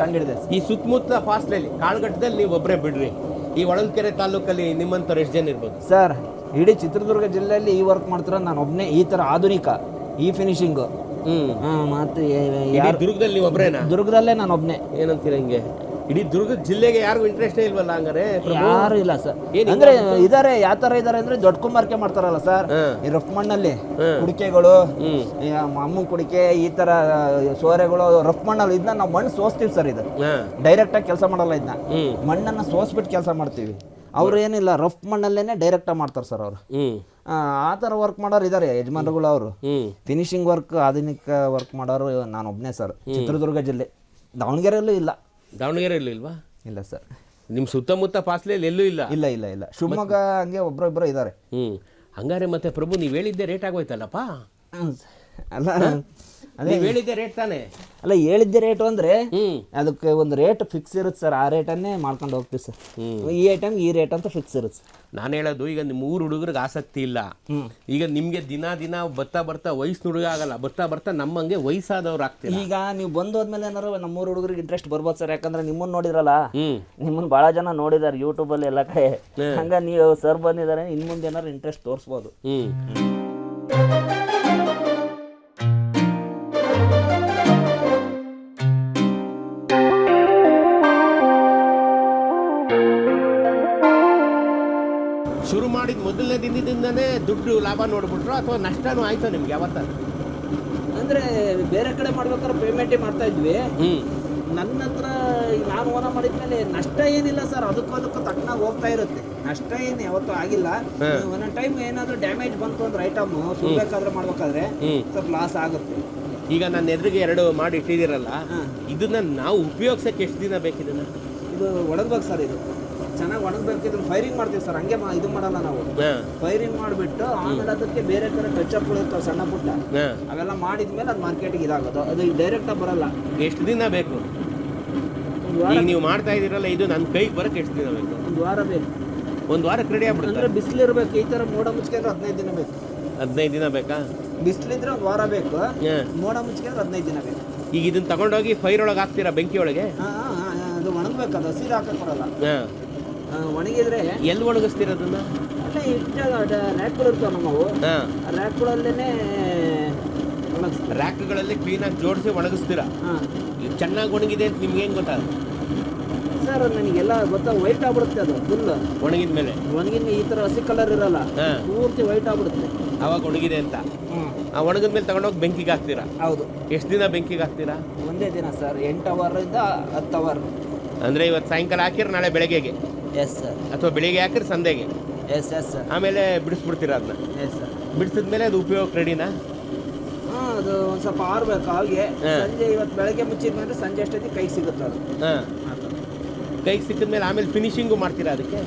ಕಂಡಿಡಿದೆ ಈ ಸುತ್ತಮುತ್ತ ಫಾಸ್ಟ್ಲಲ್ಲಿ ಕಾಳ್ಗಟ್ಟದಲ್ಲಿ ನೀವು ಒಬ್ಬರೇ ಬಿಡ್ರಿ. ಈ ಹೊಳಲ್ಕೆರೆ ತಾಲೂಕಲ್ಲಿ ನಿಮ್ಮಂತ ಎಷ್ಟು ಜನ ಇರ್ಬೋದು? ಸರ್ ಇಡೀ ಚಿತ್ರದುರ್ಗ ಜಿಲ್ಲೆಯಲ್ಲಿ ಈ ವರ್ಕ್ ಮಾಡ್ತಿರೋ ನಾನು ಒಬ್ಬನೇ ಈ ಥರ ಆಧುನಿಕ ಈ ಫಿನಿಶಿಂಗು ಹ್ಮ್. ಹಾ ಇಡೀ ಯಾರು ದುರ್ಗದಲ್ಲಿ ನೀವು ಒಬ್ಬರೇನಾ ದುರ್ಗದಲ್ಲೇ ನಾನು ಒಬ್ಬನೇ ಏನಂತೀರ ಹಿಂಗೆ? ಇಡೀ ದುರ್ಗ ಜಿಲ್ಲೆಗೆ ಯಾರಿಗೂ ಇಂಟ್ರೆಸ್ಟೇ ಇಲ್ವಲ್ಲ ಹಂಗಾರೆ? ಯಾರು ಇಲ್ಲ ಸರ್. ಅಂದ್ರೆ ಇದಾರೆ ಯಾವ ತರ ಇದಾರೆ ಅಂದ್ರೆ ದೊಡ್ಡ ಕುಂಬಾರಿಕೆ ಮಾಡ್ತಾರಲ್ಲ ಸರ್. ಈ ರಫ್ ಮಣ್ಣಲ್ಲಿ. ಕುಡಿಕೆಗಳು ಅಮ್ಮು ಈ ಅಮ್ಮನ ಕುಡಿಕೆ ಈ ತರ ಸೋರೆಗಳು ರಫ್ ಮಣ್ಣಲ್ಲಿ. ಇದನ್ನ ನಾವು ಮಣ್ಣು ಸೋಸ್ತೀವಿ ಸರ್ ಇದು. ಡೈರೆಕ್ಟ್ ಆಗಿ ಕೆಲಸ ಮಾಡಲ್ಲ ಇದನ್ನ ಮಣ್ಣನ್ನ ಸೋಸ್ಬಿಟ್ಟು ಕೆಲಸ ಮಾಡ್ತೀವಿ. ಅವ್ರು ಏನಿಲ್ಲ ರಫ್ ಮಣ್ಣಲ್ಲೇನೆ ಡೈರೆಕ್ಟ್ ಮಾಡ್ತಾರೆ ಸರ್ ಅವರು. ಆ ಥರ ವರ್ಕ್ ಮಾಡೋರು ಇದ್ದಾರೆ ಯಜಮಾನರುಗಳು ಅವರು. ಫಿನಿಶಿಂಗ್ ವರ್ಕ್ ಆಧುನಿಕ ವರ್ಕ್ ಮಾಡೋರು ನಾನು ಒಬ್ಬನೇ ಸರ್ ಚಿತ್ರದುರ್ಗ ಜಿಲ್ಲೆ. ದಾವಣಗೆರೆಯಲ್ಲೂ ಇಲ್ಲ. ದಾವಣಗೆರೆಯಲ್ಲಿ ಇಲ್ವಾ? ಇಲ್ಲ ಸರ್ ನಿಮ್ಮ ಸುತ್ತಮುತ್ತ ಪಾಸ್ಲೆಯಲ್ಲಿ ಎಲ್ಲೂ ಇಲ್ಲ? ಇಲ್ಲ ಇಲ್ಲ ಇಲ್ಲ. ಶಿವಮೊಗ್ಗ ಹಂಗೆ ಒಬ್ಬರೊಬ್ಬರು ಇದ್ದಾರೆ ಹ್ಞೂ ಹಂಗಾರೆ ಮತ್ತೆ ಪ್ರಭು ನೀವು ಹೇಳಿದ್ದೆ ರೇಟ್ ಆಗೋಯ್ತಲ್ಲಪ್ಪ? ಅಲ್ಲ ಅದೇ ಹೇಳಿದ್ದೆ ರೇಟ್ ತಾನೇ? ಅಲ್ಲ ಹೇಳಿದ್ದೆ ರೇಟು ಅಂದ್ರೆ ಅದಕ್ಕೆ ಒಂದು ರೇಟ್ ಫಿಕ್ಸ್ ಇರುತ್ತೆ ಸರ್ ಆ ರೇಟನ್ನೇ ಮಾಡ್ಕೊಂಡು ಹೋಗ್ತೀವಿ ಸರ್ ಈ ಐಟಮ್ ಈ ರೇಟ್ ಅಂತ ಫಿಕ್ಸ್ ಇರುತ್ತೆ ಸರ್ ನಾನು ಹೇಳೋದು ಈಗ ನಿಮ್ಮ ಊರು ಹುಡುಗರಿಗೆ ಆಸಕ್ತಿ ಇಲ್ಲ. ಈಗ ನಿಮಗೆ ದಿನ ದಿನ ಬರ್ತಾ ಬರ್ತಾ ವಯಸ್ಸು ಹುಡುಗ ಆಗಲ್ಲ ಬರ್ತಾ ಬರ್ತಾ ನಮ್ಮಂಗೆ ವಯಸ್ಸಾದವ್ರು ಆಗ್ತೀವಿ ಈಗ ನೀವು ಬಂದು ಹೋದ್ಮೇಲೆ ಏನಾರು ನಮ್ಮೂರು ಹುಡುಗರಿಗೆ ಇಂಟ್ರೆಸ್ಟ್ ಬರ್ಬೋದು ಸರ್ ಯಾಕಂದ್ರೆ ನಿಮ್ಮನ್ನ ನೋಡಿದ್ರಲ್ಲ ಹ್ಞೂ ನಿಮ್ಮನ್ನ ಭಾಳ ಜನ ನೋಡಿದ್ದಾರೆ ಯೂಟ್ಯೂಬಲ್ಲಿ ಎಲ್ಲ ಕಡೆ. ಹಂಗ ನೀವು ಸರ್ ಬಂದಿದ್ದಾರೆ ಇನ್ನು ಮುಂದೆ ಏನಾರು ಇಂಟ್ರೆಸ್ಟ್ ತೋರಿಸ್ಬೋದು. ದುಡ್ಡು ಲಾಭ ನೋಡ್ಬಿಟ್ರು ಅಥವಾ ನಷ್ಟನೂ ಆಯ್ತು ನಿಮ್ಗೆ ಯಾವತ್ತ? ಅಂದ್ರೆ ಬೇರೆ ಕಡೆ ಮಾಡ್ಬೇಕಾದ್ರೆ ಪೇಮೆಂಟೇ ಮಾಡ್ತಾ ಇದ್ವಿ. ನನ್ನ ಹತ್ರ ನಾನು ಓನ ಮಾಡಿದ್ಮೇಲೆ ನಷ್ಟ ಏನಿಲ್ಲ ಸರ್ ಅದಕ್ಕೂ ಅದಕ್ಕೂ ತಕ್ಕನಾಗಿ ಹೋಗ್ತಾ ಇರುತ್ತೆ. ನಷ್ಟ ಏನು ಯಾವತ್ತೂ ಆಗಿಲ್ಲ. ಒಂದೊಂದು ಟೈಮ್ ಏನಾದರೂ ಡ್ಯಾಮೇಜ್ ಬಂತು ಅಂದ್ರೆ ಐಟಮ್ ಸುಡ್ಬೇಕಾದ್ರೆ ಮಾಡ್ಬೇಕಾದ್ರೆ. ಸ್ವಲ್ಪ ಲಾಸ್ ಆಗುತ್ತೆ. ಈಗ ನನ್ನ ಎದುರಿಗೆ ಎರಡು ಮಾಡಿ ಇಟ್ಟಿದ್ದೀರಲ್ಲ ಇದನ್ನ ನಾವು ಉಪಯೋಗಿಸಕ್ಕೆ ಎಷ್ಟು ದಿನ ಬೇಕಿದನ್ನ ಇದು ಒಳಗ್ಬೇಕು ಸರ್ ಇದು. ಚೆನ್ನಾಗಿ ಒಣಗ್ಬೇಕು ಇದನ್ನ ಫೈರಿಂಗ್ ಮಾಡ್ತೀವಿ ಸರ್ ಹಂಗೆ ಮಾ- ಇದು ಮಾಡಲ್ಲ ನಾವು. ಫೈರಿಂಗ್ ಮಾಡಿಬಿಟ್ಟು ಆಮೇಲೆ ಅದಕ್ಕೆ ಬೇರೆ ಕಡೆ ಟಚ್ ಅಪ್ ಇರ್ತಾವೆ ಸಣ್ಣ ಪುಟ್ಟ ಅವೆಲ್ಲ ಮಾಡಿದ್ಮೇಲೆ ಅದು ಮಾರ್ಕೆಟಿಗೆ ಇದಾಗೋದು. ಅದು ಡೈರೆಕ್ಟಾಗಿ ಬರಲ್ಲ. ಎಷ್ಟು ದಿನ ಬೇಕು? ಒಂದು ವಾರ ಈಗ ನೀವು ಮಾಡ್ತಾ ಇದ್ದೀರಲ್ಲ ಇದು ನನ್ನ ಕೈಗೆ ಬರಕ್ಕೆ ಎಷ್ಟು ದಿನ ಬೇಕು? ಒಂದು ವಾರ ಬೇಕು. ಒಂದು ವಾರಕ್ಕೆ ರೆಡಿ ಆಗ್ಬಿಡುತ್ತೆ? ಅಂದ್ರೆ ಬಿಸಿಲು ಇರ್ಬೇಕು ಈ ಥರ ಮೋಡ ಮುಚ್ಕೊಂಡ್ರೆ ಹದಿನೈದು ದಿನ ಬೇಕು. ಹದಿನೈದು ದಿನ ಬೇಕಾ? ಬಿಸಿಲಿದ್ರೆ ಒಂದು ವಾರ ಬೇಕು. ಹಾಂ. ಮೋಡ ಮುಚ್ಕೊಂಡ್ರೆ ಹದಿನೈದು ದಿನ ಬೇಕು. ಈಗ ಇದನ್ನ ತಗೊಂಡೋಗಿ ಫೈರ್ ಒಳಗೆ ಹಾಕ್ತೀರಾ ಬೆಂಕಿ ಒಳಗೆ? ಹಾಂ ಹಾಂ ಅದು ಒಣಗ್ಬೇಕು ಅದು ಹಸಿರು ಹಾಕಕ್ಕೆ ಬರಲ್ಲ. ಹಾಂ. ಒಣಗಿದ್ರೆ ಎಲ್ಲಿ ಒಣಗಿಸ್ತೀರ ಅದನ್ನ? ಅಲ್ಲೇ ಇಟ್ಟ ರ್ಯಾಕ್ಗಳು ಇರ್ತಾವೆ ನಮ್ಮವು ರ್ಯಾಕ್ಗಳಲ್ಲೇ ಒಣಗಿಸ್ತಾರೆ ರ್ಯಾಕ್ಗಳಲ್ಲಿ ಕ್ಲೀನಾಗಿ ಜೋಡಿಸಿ ಒಣಗಿಸ್ತೀರಾ? ಹಾಂ. ಚೆನ್ನಾಗಿ ಒಣಗಿದೆ ಅಂತ ನಿಮ್ಗೆ ಹೆಂಗೆ ಗೊತ್ತಾಗುತ್ತೆ ಸರ್ ನನಗೆಲ್ಲ ಗೊತ್ತಾ ವೈಟ್ ಆಗ್ಬಿಡುತ್ತೆ ಅದು ಫುಲ್ ಒಣಗಿದ ಮೇಲೆ. ಒಣಗಿನ ಈ ಥರ ಹಸಿ ಕಲರ್ ಇರಲ್ಲ ಪೂರ್ತಿ ವೈಟ್ ಆಗ್ಬಿಡುತ್ತೆ. ಅವಾಗ ಒಣಗಿದೆ ಅಂತ. ಆ ಒಣಗಿದ ಮೇಲೆ ತಗೊಂಡೋಗಿ ಬೆಂಕಿಗೆ ಹಾಕ್ತೀರಾ? ಹೌದು. ಎಷ್ಟು ದಿನ ಬೆಂಕಿಗೆ ಹಾಕ್ತೀರಾ? ಒಂದೇ ದಿನ ಸರ್ ಎಂಟು ಅವರಿಂದ ಹತ್ತು ಅವರ್ ಅಂದರೆ ಇವತ್ತು ಸಾಯಂಕಾಲ ಹಾಕಿರ ನಾಳೆ ಬೆಳಗ್ಗೆಗೆ. ಎಸ್ ಸರ್ ಅಥವಾ ಬೆಳಿಗ್ಗೆ ಹಾಕಿದ್ರೆ ಸಂದೆಗೆ? ಎಸ್ ಎಸ್ ಸರ್ ಆಮೇಲೆ ಬಿಡಿಸ್ಬಿಡ್ತೀರ ಅದನ್ನ? ಎಸ್ ಸರ್ ಬಿಡಿಸಿದ್ಮೇಲೆ ಅದು ಉಪಯೋಗ ರೆಡಿನಾ ಹಾಂ ಅದು ಒಂದು ಸ್ವಲ್ಪ ಆರ್ಬೇಕು ಹಾಗೆ. ಹಾ. ಸಂಜೆ ಇವತ್ತು ಬೆಳಗ್ಗೆ ಮುಚ್ಚಿದ್ಮೇಲೆ ಸಂಜೆ ಅಷ್ಟೊತ್ತಿಗೆ ಕೈ ಸಿಗುತ್ತೆ ಅದು. ಹಾಂ. ಕೈಗೆ ಸಿಕ್ಕಿದ್ಮೇಲೆ ಆಮೇಲೆ ಫಿನಿಶಿಂಗು ಮಾಡ್ತೀರಾ ಅದಕ್ಕೆ?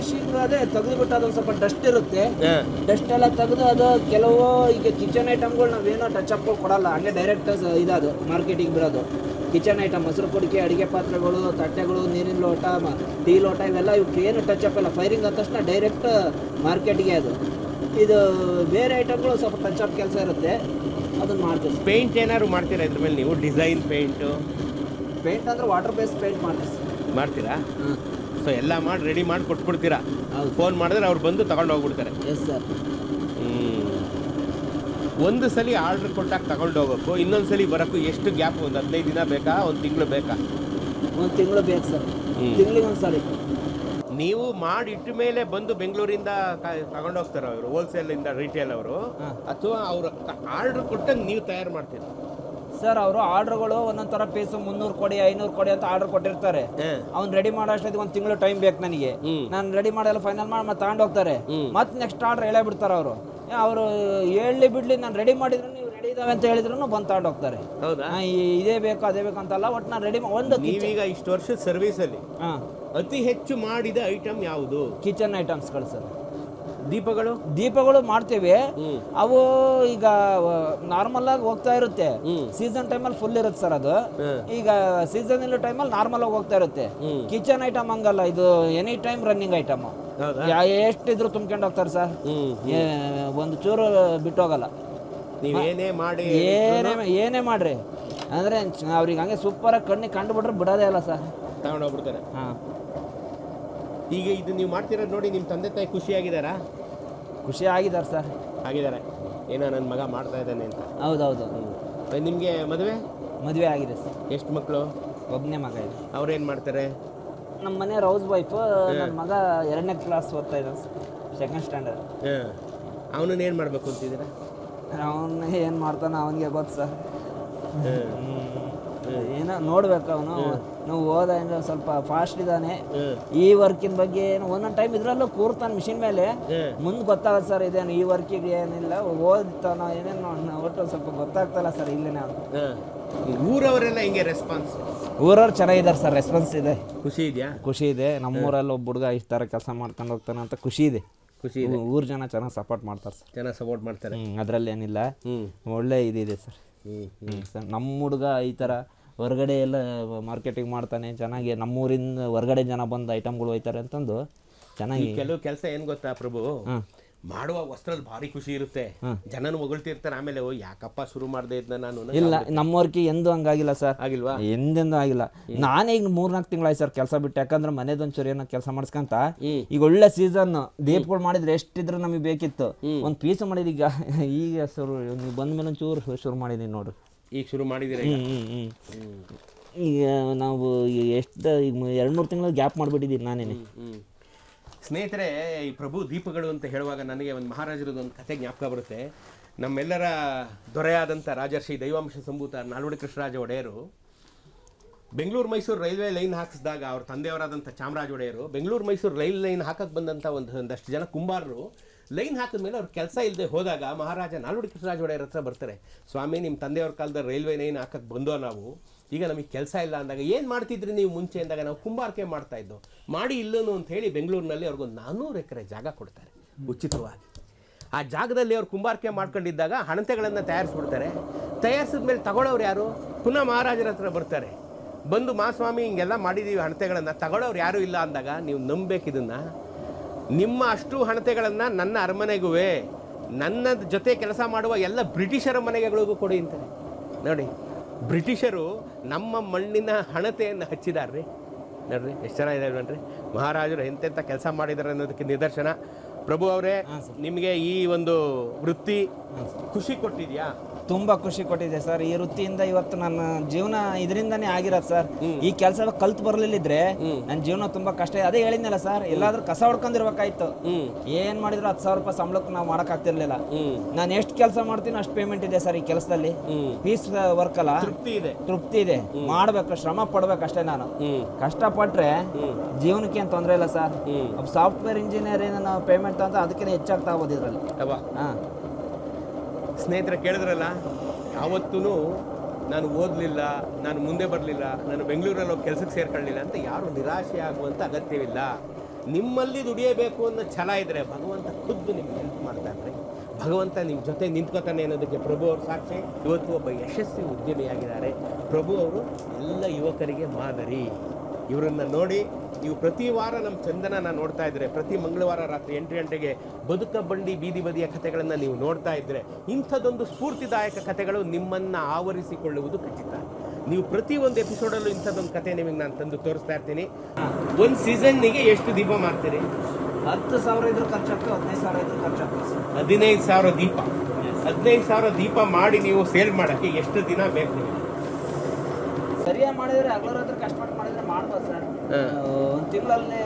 ಫಿನಿಶಿಂಗ್ ಅದೇ ತೆಗೆದುಬಿಟ್ಟು ಅದೊಂದು ಸ್ವಲ್ಪ ಡಸ್ಟ್ ಇರುತ್ತೆ. ಡಸ್ಟ್ ಎಲ್ಲ ತೆಗೆದು ಅದು ಕೆಲವು ಈಗ ಕಿಚನ್ ಐಟಮ್ಗಳು ನಾವೇನೋ ಟಚ್ ಅಪ್ಗಳು ಕೊಡಲ್ಲ. ಹಂಗೆ ಡೈರೆಕ್ಟ್ ಇದದು ಮಾರ್ಕೆಟಿಗೆ ಬರೋದು. ಕಿಚನ್ ಐಟಮ್ ಮೊಸರು ಕುಡಿಕೆ ಅಡುಗೆ ಪಾತ್ರೆಗಳು ತಟ್ಟೆಗಳು ನೀರಿನ ಲೋಟ ಟೀ ಲೋಟ ಇವೆಲ್ಲ ಇವಕ್ಕೆ ಏನು ಟಚ್ ಅಪ್ ಇಲ್ಲ. ಫೈರಿಂಗ್ ಆದ ತಕ್ಷಣ ಡೈರೆಕ್ಟ್ ಮಾರ್ಕೆಟ್ಗೆ ಅದು. ಇದು ಬೇರೆ ಐಟಮ್ಗಳು ಸ್ವಲ್ಪ ಟಚ್ ಅಪ್ ಕೆಲಸ ಇರುತ್ತೆ. ಅದನ್ನು ಮಾಡ್ತೀವಿ. ಪೇಂಟ್ ಏನಾದ್ರು ಮಾಡ್ತೀರಾ ಇದ್ರ ಮೇಲೆ ನೀವು? ಡಿಸೈನ್ ಪೇಂಟು ಪೇಂಟ್ ಅಂದರೆ ವಾಟರ್ ಬೇಸ್ ಪೇಂಟ್ ಮಾಡ್ತೀವಿ. ಮಾಡ್ತೀರಾ? ಸೊ ಎಲ್ಲ ಮಾಡಿ ರೆಡಿ ಮಾಡಿ ಕೊಟ್ಬಿಡ್ತೀರಾ? ಹೌದು. ಫೋನ್ ಮಾಡಿದ್ರೆ ಅವ್ರು ಬಂದು ತಗೊಂಡು ಹೋಗ್ಬಿಡ್ತಾರೆ. ಎಸ್ ಸರ್ ಒಂದು ಸಲ ಆರ್ಡ್ರ್ ಕೊಟ್ಟಾಗ ತಗೊಂಡು ಹೋಗಬೇಕು ಇನ್ನೊಂದು ಸಲ ಬರೋಕ್ಕೂ ಎಷ್ಟು ಗ್ಯಾಪ್? ಒಂದು ಹದಿನೈದು ದಿನ ಬೇಕಾ? ಒಂದು ತಿಂಗಳು ಬೇಕಾ? ಒಂದು ತಿಂಗಳು ಬೇಕು ಸರ್ ಹ್ಮ್. ತಿಂಗಳಿಗೆ ಒಂದು ಸಾರಿ. ನೀವು ಮಾಡಿ ಇಟ್ಟ ಮೇಲೆ ಬಂದು ಬೆಂಗಳೂರಿಂದ ತಗೊಂಡು ಹೋಗ್ತಾರೆ ಅವರು ಹೋಲ್ಸೇಲಿಂದ ರಿಟೇಲ್ ಅವರು ಹಾಂ. ಅಥವಾ ಅವರು ಆರ್ಡ್ರ್ ಕೊಟ್ಟಂಗೆ ನೀವು ತಯಾರು ಮಾಡ್ತೀರಾ? ಸರ್ ಅವರು ಆರ್ಡ್ರ್ಗಳು ಒಂದೊಂದ್ ತರ ಪೀಸ್ ಮುನ್ನೂರು ಕೊಡಿ ಐನೂರು ಕೊಡಿ ಅಂತ ಆರ್ಡರ್ ಕೊಟ್ಟಿರ್ತಾರೆ. ಅವ್ನ್ ರೆಡಿ ಮಾಡೋ ಅಷ್ಟೊತ್ತಿಗೆ ಒಂದು ತಿಂಗಳು ಟೈಮ್ ಬೇಕು ನನಗೆ. ನಾನು ರೆಡಿ ಮಾಡಲ್ಲ ಫೈನಲ್ ಮಾಡಿ ಮತ್ತೆ ತಗೊಂಡು ಹೋಗ್ತಾರೆ. ಮತ್ತೆ ನೆಕ್ಸ್ಟ್ ಆರ್ಡರ್ ಹೇಳೇ ಬಿಡ್ತಾರೆ ಅವರು. ಅವರು ಹೇಳಿ ಬಿಡ್ಲಿ ನಾನು ರೆಡಿ ಮಾಡಿದ್ರು ನೀವು ರೆಡಿ ಇದಾವೆ ಅಂತ ಹೇಳಿದ್ರು ಬಂದು ತಗೊಂಡು ಹೋಗ್ತಾರೆ. ಹೌದಾ? ಆ, ಈ- ಇದೇ ಬೇಕು ಅದೇ ಬೇಕು ಅಂತಲ್ಲ ಒಟ್ ನಾನು ರೆಡಿ ಒಂದು ನೀವೀಗ ಇಷ್ಟು ವರ್ಷದ ಸರ್ವಿಸಲ್ಲಿ ಅಲ್ಲಿ ಅತಿ ಹೆಚ್ಚು ಮಾಡಿದ ಐಟಮ್ ಯಾವುದು? ಕಿಚನ್ ಐಟಮ್ಸ್ಗಳು ಸರ್ ದೀಪಗಳು ದೀಪಗಳು ಮಾಡ್ತೀವಿ. ಅವು ಈಗ ನಾರ್ಮಲ್ ಆಗಿ ಹೋಗ್ತಾ ಇರುತ್ತೆ. ಸೀಸನ್ ಸೀಸನ್ ಟೈಮಲ್ಲಿ ಫುಲ್ ಇರುತ್ತೆ ಸರ್ ಅದು. ಈಗ ಸೀಸನ್ ಇಲ್ಲ ಟೈಮಲ್ಲಿ ನಾರ್ಮಲ್ ಆಗಿ ಹೋಗ್ತಾ ಇರುತ್ತೆ. ಕಿಚನ್ ಐಟಮ್ ಹಂಗಲ್ಲ ಇದು ಎನಿ ಟೈಮ್ ರನ್ನಿಂಗ್ ಐಟಮ್ ಎಷ್ಟಿದ್ರು ತುಂಬ್ಕೊಂಡು ಹೋಗ್ತಾರೆ ಸರ್ ಒಂದು ಚೂರು ಬಿಟ್ಟು ಹೋಗಲ್ಲ. ನೀವೇನೇ ಮಾಡಿ ಏನೇ ಏನೇ ಮಾಡ್ರಿ. ಅಂದ್ರೆ ಅವ್ರಿಗೆ ಹಂಗೆ ಸೂಪರಾಗಿ ಕಣ್ಣಿಗೆ ಕಂಡುಬಿಟ್ರೆ ಬಿಡೋದೇ ಇಲ್ಲ ಸರ್ ತಗೊಂಡೋಗ್ಬಿಡ್ತಾರೆ ಹಾಂ. ಈಗ ಇದು ನೀವು ಮಾಡ್ತಿರೋದು ನೋಡಿ ನಿಮ್ಮ ತಂದೆ ತಾಯಿ ಖುಷಿಯಾಗಿದ್ದಾರಾ? ಖುಷಿ ಆಗಿದ್ದಾರೆ ಸರ್. ಆಗಿದ್ದಾರೆ ಏನೋ ನನ್ನ ಮಗ ಮಾಡ್ತಾ ಇದ್ದಾನೆ ಅಂತ. ಹೌದೌದು. ನಿಮಗೆ ಮದುವೆ? ಮದುವೆ ಆಗಿದೆ ಸರ್. ಎಷ್ಟು ಮಕ್ಕಳು? ಒಬ್ಬನೇ ಮಗ ಇದೆ. ಅವ್ರೇನು ಮಾಡ್ತಾರೆ? ನಮ್ಮ ಮನೆ ಹೌಸ್ ವೈಫ್ ನನ್ನ ಮಗ ಎರಡನೇ ಕ್ಲಾಸ್ ಓದ್ತಾ ಇದ್ದಾನೆ ಸರ್ ಸೆಕೆಂಡ್ ಸ್ಟ್ಯಾಂಡರ್ಡ್ ಹಾಂ. ಅವನನ್ನ ಏನು ಮಾಡಬೇಕು ಅಂತಿದ್ದೀರಾ? ಅವನು ಏನು ಮಾಡ್ತಾನೆ ಅವನಿಗೆ ಗೊತ್ತು ಸರ್. ಏನೋ ನೋಡ್ಬೇಕು ಅವನು. ನಾವು ಓದ ಏನೋ ಸ್ವಲ್ಪ ಫಾಸ್ಟ್ ಇದ್ದಾನೆ ಈ ವರ್ಕಿನ ಬಗ್ಗೆ ಏನು ಒಂದೊಂದು ಟೈಮ್ ಇದ್ರಲ್ಲೂ ಕೂರ್ತಾನೆ ಮಿಷಿನ್ ಮೇಲೆ. ಮುಂದೆ ಗೊತ್ತಾಗಲ್ಲ ಸರ್ ಇದೇನು ಈ ವರ್ಕಿಗೆ ಏನಿಲ್ಲ. ಓದ್ತಾನ ಏನೇನು ಒಟ್ಟು ಸ್ವಲ್ಪ ಗೊತ್ತಾಗ್ತಲ್ಲ ಸರ್ ಇಲ್ಲೇ ಊರವರೆಲ್ಲ ಹಿಂಗೆ ರೆಸ್ಪಾನ್ಸ್ ಊರವ್ರು ಚೆನ್ನಾಗಿದ್ದಾರೆ ಸರ್ ರೆಸ್ಪಾನ್ಸ್ ಇದೆ. ಖುಷಿ ಇದೆಯಾ? ಖುಷಿ ಇದೆ. ನಮ್ಮೂರಲ್ಲಿ ಒಬ್ಬ ಹುಡುಗ ಇಷ್ಟು ಥರ ಕೆಲಸ ಮಾಡ್ಕೊಂಡು ಹೋಗ್ತಾನೆ ಅಂತ ಖುಷಿ ಇದೆ. ಖುಷಿ ಇದೆ. ಊರ್ ಜನ ಚೆನ್ನಾಗಿ ಸಪೋರ್ಟ್ ಮಾಡ್ತಾರೆ ಸರ್ ಚೆನ್ನಾಗಿ ಸಪೋರ್ಟ್ ಮಾಡ್ತಾರೆ. ಅದರಲ್ಲಿ ಏನಿಲ್ಲ. ಒಳ್ಳೆ ಇದಿದೆ ಸರ್ ಹ್ಮ್ ಹ್ಞೂ ಸರ್ ನಮ್ಮ ಹುಡುಗ ಈ ಥರ ಹೊರಗಡೆ ಎಲ್ಲ ಮಾರ್ಕೆಟಿಂಗ್ ಮಾಡ್ತಾನೆ ಚೆನ್ನಾಗಿ ನಮ್ಮೂರಿಂದ ಹೊರಗಡೆ ಜನ ಬಂದು ಐಟಮ್ಗಳು ಹೋಯ್ತಾರೆ ಅಂತಂದು ಚೆನ್ನಾಗಿ ಕೆಲವು ಕೆಲಸ ಏನ್ ಗೊತ್ತಾ ಪ್ರಭು? ಮಾಡುವ ವಸ್ತ್ರದಲ್ಲಿ ಭಾರಿ ಖುಷಿ ಇರುತ್ತೆ. ಜನನು ಹೊಗಳ್ತಿರ್ತಾರೆ ಆಮೇಲೆ ಯಾಕಪ್ಪ ಶುರು ಮಾಡದೆ ಇದ್ನ ನಾನು? ಇಲ್ಲ ನಮ್ಮವ್ರಿಗೆ ಎಂದು ಹಂಗಾಗಿಲ್ಲ ಸರ್. ಆಗಿಲ್ವಾ? ಎಂದೆಂದೂ ಆಗಿಲ್ಲ. ನಾನೇ ಈಗ ಮೂರ್ನಾಲ್ಕು ತಿಂಗಳಾಯ್ತು ಸರ್ ಕೆಲಸ ಬಿಟ್ಟು ಯಾಕಂದ್ರೆ ಮನೆದೊಂಚೂರು ಏನೋ ಕೆಲಸ ಮಾಡಿಸ್ಕೊಂತ ಈಗ ಒಳ್ಳೆ ಸೀಸನ್ ದೀಪಗಳು ಮಾಡಿದ್ರೆ ಎಷ್ಟಿದ್ರು ನಮಗೆ ಬೇಕಿತ್ತು. ಒಂದು ಪೀಸ್ ಮಾಡಿದೀಗ ಈಗ ಈಗ ಶುರು ನೀವು ಬಂದ ಮೇಲೆ ಒಂಚೂರು ಶುರು ಮಾಡಿದೀನಿ ನೋಡ್ರಿ ಈಗ ಶುರು ಮಾಡಿದಿರ ಈಗ? ಈಗ ನಾವು ಎಷ್ಟು ಈಗ ಎರಡು ಮೂರು ತಿಂಗಳು ಗ್ಯಾಪ್ ಮಾಡಿಬಿಟ್ಟಿದ್ದೀನಿ ನಾನೇನೆ ಹ್ಮ್ ಸ್ನೇಹಿತರೆ ಈ ಪ್ರಭು ದೀಪಗಳು ಅಂತ ಹೇಳುವಾಗ ನನಗೆ ಒಂದು ಮಹಾರಾಜರದ್ದು ಒಂದು ಕಥೆ ಜ್ಞಾಪಕ ಬರುತ್ತೆ. ನಮ್ಮೆಲ್ಲರ ದೊರೆಯಾದಂಥ ರಾಜರ್ಷಿ ದೈವಾಂಶ ಸಂಭೂತ ನಾಲ್ವಡಿ ಕೃಷ್ಣರಾಜ ಒಡೆಯರು ಬೆಂಗಳೂರು ಮೈಸೂರು ರೈಲ್ವೆ ಲೈನ್ ಹಾಕಿಸಿದಾಗ ಅವ್ರ ತಂದೆಯವರಾದಂಥ ಚಾಮರಾಜ ಒಡೆಯರು ಬೆಂಗಳೂರು ಮೈಸೂರು ರೈಲ್ ಲೈನ್ ಹಾಕಕ್ಕೆ ಬಂದಂಥ ಒಂದು ಒಂದಷ್ಟು ಜನ ಕುಂಬಾರರು ಲೈನ್ ಹಾಕಿದ ಮೇಲೆ ಅವ್ರ ಕೆಲಸ ಇಲ್ಲದೆ ಹೋದಾಗ ಮಹಾರಾಜ ನಾಲ್ವಡಿ ಕೃಷ್ಣರಾಜ ಒಡೆಯರ ಹತ್ರ ಬರ್ತಾರೆ, ಸ್ವಾಮಿ ನಿಮ್ಮ ತಂದೆಯವ್ರ ಕಾಲದ ರೈಲ್ವೆ ಲೈನ್ ಹಾಕಕ್ಕೆ ಬಂದೋ ನಾವು? ಈಗ ನಮಗೆ ಕೆಲಸ ಇಲ್ಲ ಅಂದಾಗ ಏನು ಮಾಡ್ತಿದ್ರಿ ನೀವು ಮುಂಚೆ? ಅಂದಾಗ ನಾವು ಕುಂಬಾರಿಕೆ ಮಾಡ್ತಾ ಇದ್ದೋ, ಮಾಡಿ ಇಲ್ಲನು ಅಂತ ಹೇಳಿ ಬೆಂಗಳೂರಿನಲ್ಲಿ ಅವ್ರಿಗೊಂದು ನಾನ್ನೂರು ಎಕರೆ ಜಾಗ ಕೊಡ್ತಾರೆ, ಉಚಿತವಾಗಿ. ಆ ಜಾಗದಲ್ಲಿ ಅವ್ರು ಕುಂಬಾರಿಕೆ ಮಾಡ್ಕೊಂಡಿದ್ದಾಗ ಹಣತೆಗಳನ್ನು ತಯಾರಿಸ್ಬಿಡ್ತಾರೆ. ತಯಾರಿಸಿದ ಮೇಲೆ ತಗೊಳ್ಳೋರು ಯಾರು? ಪುನಃ ಮಹಾರಾಜರ ಹತ್ರ ಬರ್ತಾರೆ. ಬಂದು ಮಾಸ್ವಾಮಿ ಹಿಂಗೆಲ್ಲ ಮಾಡಿದ್ದೀವಿ ಹಣತೆಗಳನ್ನು ತಗೊಳ್ಳೋರು ಯಾರೂ ಇಲ್ಲ ಅಂದಾಗ ನೀವು ನಂಬಬೇಕು ಇದನ್ನು? ನಿಮ್ಮ ಅಷ್ಟು ಹಣತೆಗಳನ್ನು ನನ್ನ ಅರಮನೆಗೂ ನನ್ನ ಜೊತೆ ಕೆಲಸ ಮಾಡುವ ಎಲ್ಲ ಬ್ರಿಟಿಷರ ಮನೆಗಳಿಗೂ ಕೊಡಿ ಅಂತಾರೆ. ನೋಡಿ ಬ್ರಿಟಿಷರು ನಮ್ಮ ಮಣ್ಣಿನ ಹಣತೆಯನ್ನು ಹಚ್ಚಿದಾರ್ರಿ ನೋಡ್ರಿ ಎಷ್ಟು ಚೆನ್ನಾಗಿದೆ ನೋಡ್ರಿ. ಮಹಾರಾಜರು ಎಂತೆಂಥ ಕೆಲಸ ಮಾಡಿದ್ದಾರೆ ಅನ್ನೋದಕ್ಕೆ ನಿದರ್ಶನ. ಪ್ರಭು ಅವರೇ ನಿಮಗೆ ಈ ಒಂದು ವೃತ್ತಿ ಖುಷಿ ಕೊಟ್ಟಿದ್ಯಾ? ತುಂಬಾ ಖುಷಿ ಕೊಟ್ಟಿದೆ ಸರ್. ಈ ವೃತ್ತಿಯಿಂದ ಇವತ್ತು ನನ್ನ ಜೀವನ ಇದರಿಂದನೇ ಆಗಿರೋದು ಸರ್. ಈ ಕೆಲಸ ಕಲ್ತು ಬರ್ಲಿಲ್ಲಿದ್ರೆ ನನ್ನ ಜೀವನ ತುಂಬಾ ಕಷ್ಟ. ಇದೆ. ಅದೇ ಹೇಳಿದ್ನಲ್ಲ ಸರ್ ಎಲ್ಲಾದ್ರೂ ಕಸ ಹೊಡ್ಕೊಂಡಿರ್ಬೇಕಾಯ್ತು. ಏನ್ ಮಾಡಿದ್ರು ಹತ್ತು ಸಾವಿರ ರೂಪಾಯಿ ಸಂಬಳಕ್ಕೆ ನಾವು ಮಾಡಕ್ ಆಗ್ತಿರ್ಲಿಲ್ಲ ನಾನು ಎಷ್ಟು ಕೆಲಸ ಮಾಡ್ತೀನಿ ಅಷ್ಟು ಪೇಮೆಂಟ್ ಇದೆ ಸರ್ ಈ ಕೆಲಸದಲ್ಲಿ. ಪೀಸ್ ವರ್ಕ್ ಅಲ್ಲ? ತೃಪ್ತಿ ಇದೆ. ತೃಪ್ತಿ ಇದೆ. ಮಾಡ್ಬೇಕು ಶ್ರಮ ಪಡ್ಬೇಕಷ್ಟೇ ನಾನು. ಕಷ್ಟ ಪಟ್ರೆ ಹ್ಮ್. ಜೀವನಕ್ಕೆ ಏನು ತೊಂದರೆ ಇಲ್ಲ ಸರ್. ಸಾಫ್ಟ್ವೇರ್ ಇಂಜಿನಿಯರ್ ಏನೋ ಪೇಮೆಂಟ್ ಅಂತ ಅದಕ್ಕಿಂತ ಹೆಚ್ಚಾಗ್ತಾ ಹೋಗೋದು ಇದರಲ್ಲಿ. ಹಾಂ. ಸ್ನೇಹಿತರೆ ಕೇಳಿದ್ರಲ್ಲ ಯಾವತ್ತೂ ನಾನು ಓದಲಿಲ್ಲ, ನಾನು ಮುಂದೆ ಬರಲಿಲ್ಲ, ನಾನು ಬೆಂಗಳೂರಲ್ಲಿ ಹೋಗಿ ಕೆಲಸಕ್ಕೆ ಸೇರ್ಕೊಳ್ಳಿಲ್ಲ ಅಂತ ಯಾರು ನಿರಾಶೆ ಆಗುವಂಥ ಅಗತ್ಯವಿಲ್ಲ. ನಿಮ್ಮಲ್ಲಿ ದುಡಿಯಬೇಕು ಅನ್ನೋ ಛಲ ಇದ್ದರೆ ಭಗವಂತ ಖುದ್ದು ನಿಮ್ಗೆ ಹೆಲ್ಪ್ ಮಾಡ್ತಾನೆ ಭಗವಂತ ನಿಮ್ಮ ಜೊತೆ ನಿಂತ್ಕೋತಾನೆ ಅನ್ನೋದಕ್ಕೆ ಪ್ರಭು ಅವರು ಸಾಕ್ಷಿ. ಇವತ್ತು ಒಬ್ಬ ಯಶಸ್ವಿ ಉದ್ಯಮಿಯಾಗಿದ್ದಾರೆ. ಪ್ರಭು ಅವರು ಎಲ್ಲ ಯುವಕರಿಗೆ ಮಾದರಿ. ಇವರನ್ನು ನೋಡಿ ನೀವು ಪ್ರತಿ ವಾರ ನಮ್ಮ ಚಂದನನ ನೋಡ್ತಾ ಇದ್ರೆ ಪ್ರತಿ ಮಂಗಳವಾರ ರಾತ್ರಿ ಎಂಟು ಗಂಟೆಗೆ ಬದುಕ ಬಂಡಿ ಬೀದಿ ಬದಿಯ ಕಥೆಗಳನ್ನು ನೀವು ನೋಡ್ತಾ ಇದ್ರೆ ಇಂಥದ್ದೊಂದು ಸ್ಫೂರ್ತಿದಾಯಕ ಕಥೆಗಳು ನಿಮ್ಮನ್ನ ಆವರಿಸಿಕೊಳ್ಳುವುದು ಖಚಿತ. ನೀವು ಪ್ರತಿ ಒಂದು ಎಪಿಸೋಡಲ್ಲೂ ಇಂಥದ್ದೊಂದು ಕತೆ ನಿಮಗೆ ನಾನು ತಂದು ತೋರಿಸ್ತಾ ಇರ್ತೀನಿ. ಒಂದು ಸೀಸನ್ನಿಗೆ ಎಷ್ಟು ದೀಪ ಮಾಡ್ತೀರಿ? ಹತ್ತು ಸಾವಿರ ಇದ್ರೂ ಖರ್ಚಾಗ್ತದೆ ಹದಿನೈದು ಸಾವಿರ ಇದ್ರೂ ಖರ್ಚಾಗ್ತದೆ ಸರ್. ಹದಿನೈದು ಸಾವಿರ ದೀಪ. ಹದಿನೈದು ಸಾವಿರ ದೀಪ ಮಾಡಿ ನೀವು ಸೇಲ್ ಮಾಡೋಕ್ಕೆ ಎಷ್ಟು ದಿನ ಬೇಕು ಸರಿಯಾಗಿ ಮಾಡಿದ್ರೆ ಹಗಲು ರಾತ್ರಿ ಕಷ್ಟಪಟ್ಟು ಮಾಡಿದ್ರೆ ಮಾಡ್ಬೋದು ಸರ್. ಒಂದು ತಿಂಗಳಲ್ಲಿ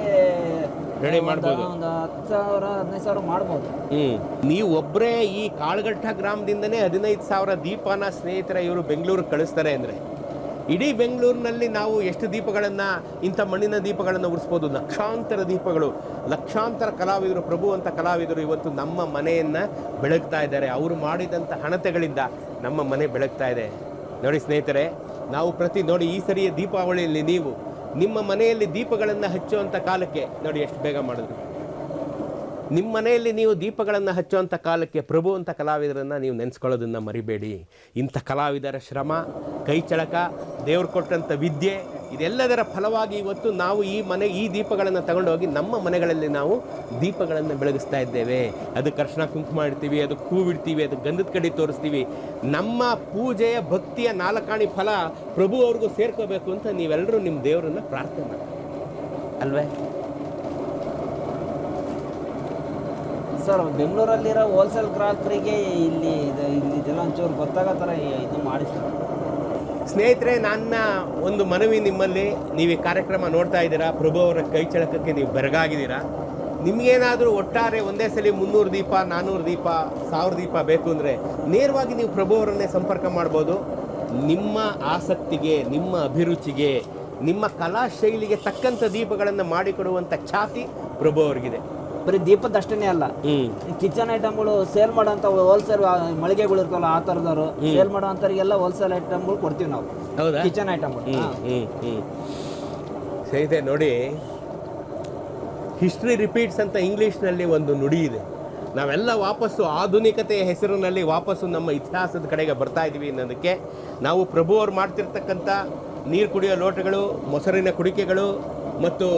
ರೆಡಿ ಮಾಡ್ಬೋದು. ಒಂದು ಹತ್ತು ಸಾವಿರ ಹದಿನೈದು ಸಾವಿರ ಮಾಡ್ಬೋದು. ಹ್ಮ್. ನೀವು ಒಬ್ಬರೇ ಈ ಕಾಳಗಟ್ಟ ಗ್ರಾಮದಿಂದನೇ ಹದಿನೈದು ಸಾವಿರ ದೀಪನ ಸ್ನೇಹಿತರ ಇವರು ಬೆಂಗಳೂರಿಗೆ ಕಳಿಸ್ತಾರೆ ಅಂದರೆ ಇಡೀ ಬೆಂಗಳೂರಿನಲ್ಲಿ ನಾವು ಎಷ್ಟು ದೀಪಗಳನ್ನು ಇಂಥ ಮಣ್ಣಿನ ದೀಪಗಳನ್ನು ಉರಿಸ್ಬೋದು? ಲಕ್ಷಾಂತರ ದೀಪಗಳು ಲಕ್ಷಾಂತರ ಕಲಾವಿದರು ಪ್ರಭು ಅಂತ ಕಲಾವಿದರು ಇವತ್ತು ನಮ್ಮ ಮನೆಯನ್ನ ಬೆಳಗ್ತಾ ಇದ್ದಾರೆ. ಅವರು ಮಾಡಿದಂಥ ಹಣತೆಗಳಿಂದ ನಮ್ಮ ಮನೆ ಬೆಳಗ್ತಾ ಇದೆ. ನೋಡಿ ಸ್ನೇಹಿತರೆ ನಾವು ಪ್ರತಿ ನೋಡಿ ಈ ಸರಿಯ ದೀಪಾವಳಿಯಲ್ಲಿ ನೀವು ನಿಮ್ಮ ಮನೆಯಲ್ಲಿ ದೀಪಗಳನ್ನು ಹಚ್ಚುವಂಥ ಕಾಲಕ್ಕೆ, ನೋಡಿ ಎಷ್ಟು ಬೇಗ ಮಾಡಿದ್ರು. ನಿಮ್ಮ ಮನೆಯಲ್ಲಿ ನೀವು ದೀಪಗಳನ್ನು ಹಚ್ಚುವಂಥ ಕಾಲಕ್ಕೆ ಪ್ರಭು ಅಂತ ಕಲಾವಿದರನ್ನು ನೀವು ನೆನೆಸ್ಕೊಳ್ಳೋದನ್ನು ಮರಿಬೇಡಿ. ಇಂಥ ಕಲಾವಿದರ ಶ್ರಮ ಕೈಚಳಕ ದೇವ್ರು ಕೊಟ್ಟಂಥ ವಿದ್ಯೆ ಇದೆಲ್ಲದರ ಫಲವಾಗಿ ಇವತ್ತು ನಾವು ಈ ಮನೆ, ಈ ದೀಪಗಳನ್ನು ತಗೊಂಡೋಗಿ ನಮ್ಮ ಮನೆಗಳಲ್ಲಿ ನಾವು ದೀಪಗಳನ್ನು ಬೆಳಗಿಸ್ತಾ ಇದ್ದೇವೆ. ಅದು ಕರ್ಷಣ ಕುಂಕುಮ ಇಡ್ತೀವಿ, ಅದು ಹೂವಿಡ್ತೀವಿ ಅದು ಗಂಧದ ಕಡಿ ತೋರಿಸ್ತೀವಿ. ನಮ್ಮ ಪೂಜೆಯ ಭಕ್ತಿಯ ನಾಲ್ಕಾಣಿ ಫಲ ಪ್ರಭು ಅವ್ರಿಗೂ ಸೇರ್ಕೋಬೇಕು ಅಂತ ನೀವೆಲ್ಲರೂ ನಿಮ್ಮ ದೇವರನ್ನು ಪ್ರಾರ್ಥನೆ ಅಲ್ವೇ? ಸರ್, ಬೆಂಗಳೂರಲ್ಲಿರೋ ಹೋಲ್ಸೇಲ್ ಗ್ರಾಹಕರಿಗೆ ಇಲ್ಲಿ ಇದು ಇಲ್ಲಿ ಇದೆಲ್ಲ ಒಂಚೂರು ಗೊತ್ತಾಗೋ ಥರ ಇದು ಮಾಡಿ ಸರ್ ಸ್ನೇಹಿತರೆ, ನನ್ನ ಒಂದು ಮನವಿ ನಿಮ್ಮಲ್ಲಿ. ನೀವು ಈ ಕಾರ್ಯಕ್ರಮ ನೋಡ್ತಾ ಇದ್ದೀರಾ, ಪ್ರಭು ಅವರ ಕೈ ಚಳಕಕ್ಕೆ ನೀವು ಬೆರಗಾಗಿದ್ದೀರಾ. ನಿಮಗೇನಾದರೂ ಒಟ್ಟಾರೆ ಒಂದೇ ಸಲ ಮುನ್ನೂರು ದೀಪ ನಾನ್ನೂರು ದೀಪ, ಸಾವಿರ ದೀಪ ಬೇಕು ಅಂದರೆ ನೇರವಾಗಿ ನೀವು ಪ್ರಭು ಅವರನ್ನೇ ಸಂಪರ್ಕ ಮಾಡ್ಬೋದು. ನಿಮ್ಮ ಆಸಕ್ತಿಗೆ, ನಿಮ್ಮ ಅಭಿರುಚಿಗೆ, ನಿಮ್ಮ ಕಲಾ ಶೈಲಿಗೆ ತಕ್ಕಂಥ ದೀಪಗಳನ್ನು ಮಾಡಿಕೊಡುವಂಥ ಛಾತಿ ಪ್ರಭು ಅವ್ರಿಗಿದೆ. ಬರೀ ದೀಪದ ಅಷ್ಟೇ ಅಲ್ಲ. ಕಿಚನ್ ಐಟಮ್ಗಳು ಸೇಲ್ ಮಾಡುವಂತ ಹೋಲ್ಸೇಲ್ ಮಳಿಗೆಗಳು ಇರ್ತಾವಲ್ಲ ಆ ತರದವರು ಸೇಲ್ ಮಾಡೋ ಅಂಥವ್ರಿಗೆಲ್ಲ ಹೋಲ್ಸೇಲ್ ಐಟಮ್ಗಳು ಕೊಡ್ತೀವಿ ನಾವು. ಹೌದಾ? ಕಿಚನ್ ಐಟಮ್ಗಳು ಸ್ನೇಹಿತರೆ ನೋಡಿ ಹಿಸ್ಟ್ರಿ ರಿಪೀಟ್ಸ್ ಅಂತ ಇಂಗ್ಲೀಷ್ನಲ್ಲಿ ಒಂದು ನುಡಿ ಇದೆ. ನಾವೆಲ್ಲ ವಾಪಸ್ಸು ಆಧುನಿಕತೆಯ ಹೆಸರಿನಲ್ಲಿ ವಾಪಸ್ಸು ನಮ್ಮ ಇತಿಹಾಸದ ಕಡೆಗೆ ಬರ್ತಾ ಇದ್ದೀವಿ ಅನ್ನೋದಕ್ಕೆ ನಾವು ಪ್ರಭು ಅವ್ರು ಮಾಡ್ತಿರ್ತಕ್ಕಂಥ ನೀರು ಕುಡಿಯೋ ಲೋಟಗಳು ಮೊಸರಿನ ಕುಡಿಕೆಗಳು ಮತ್ತು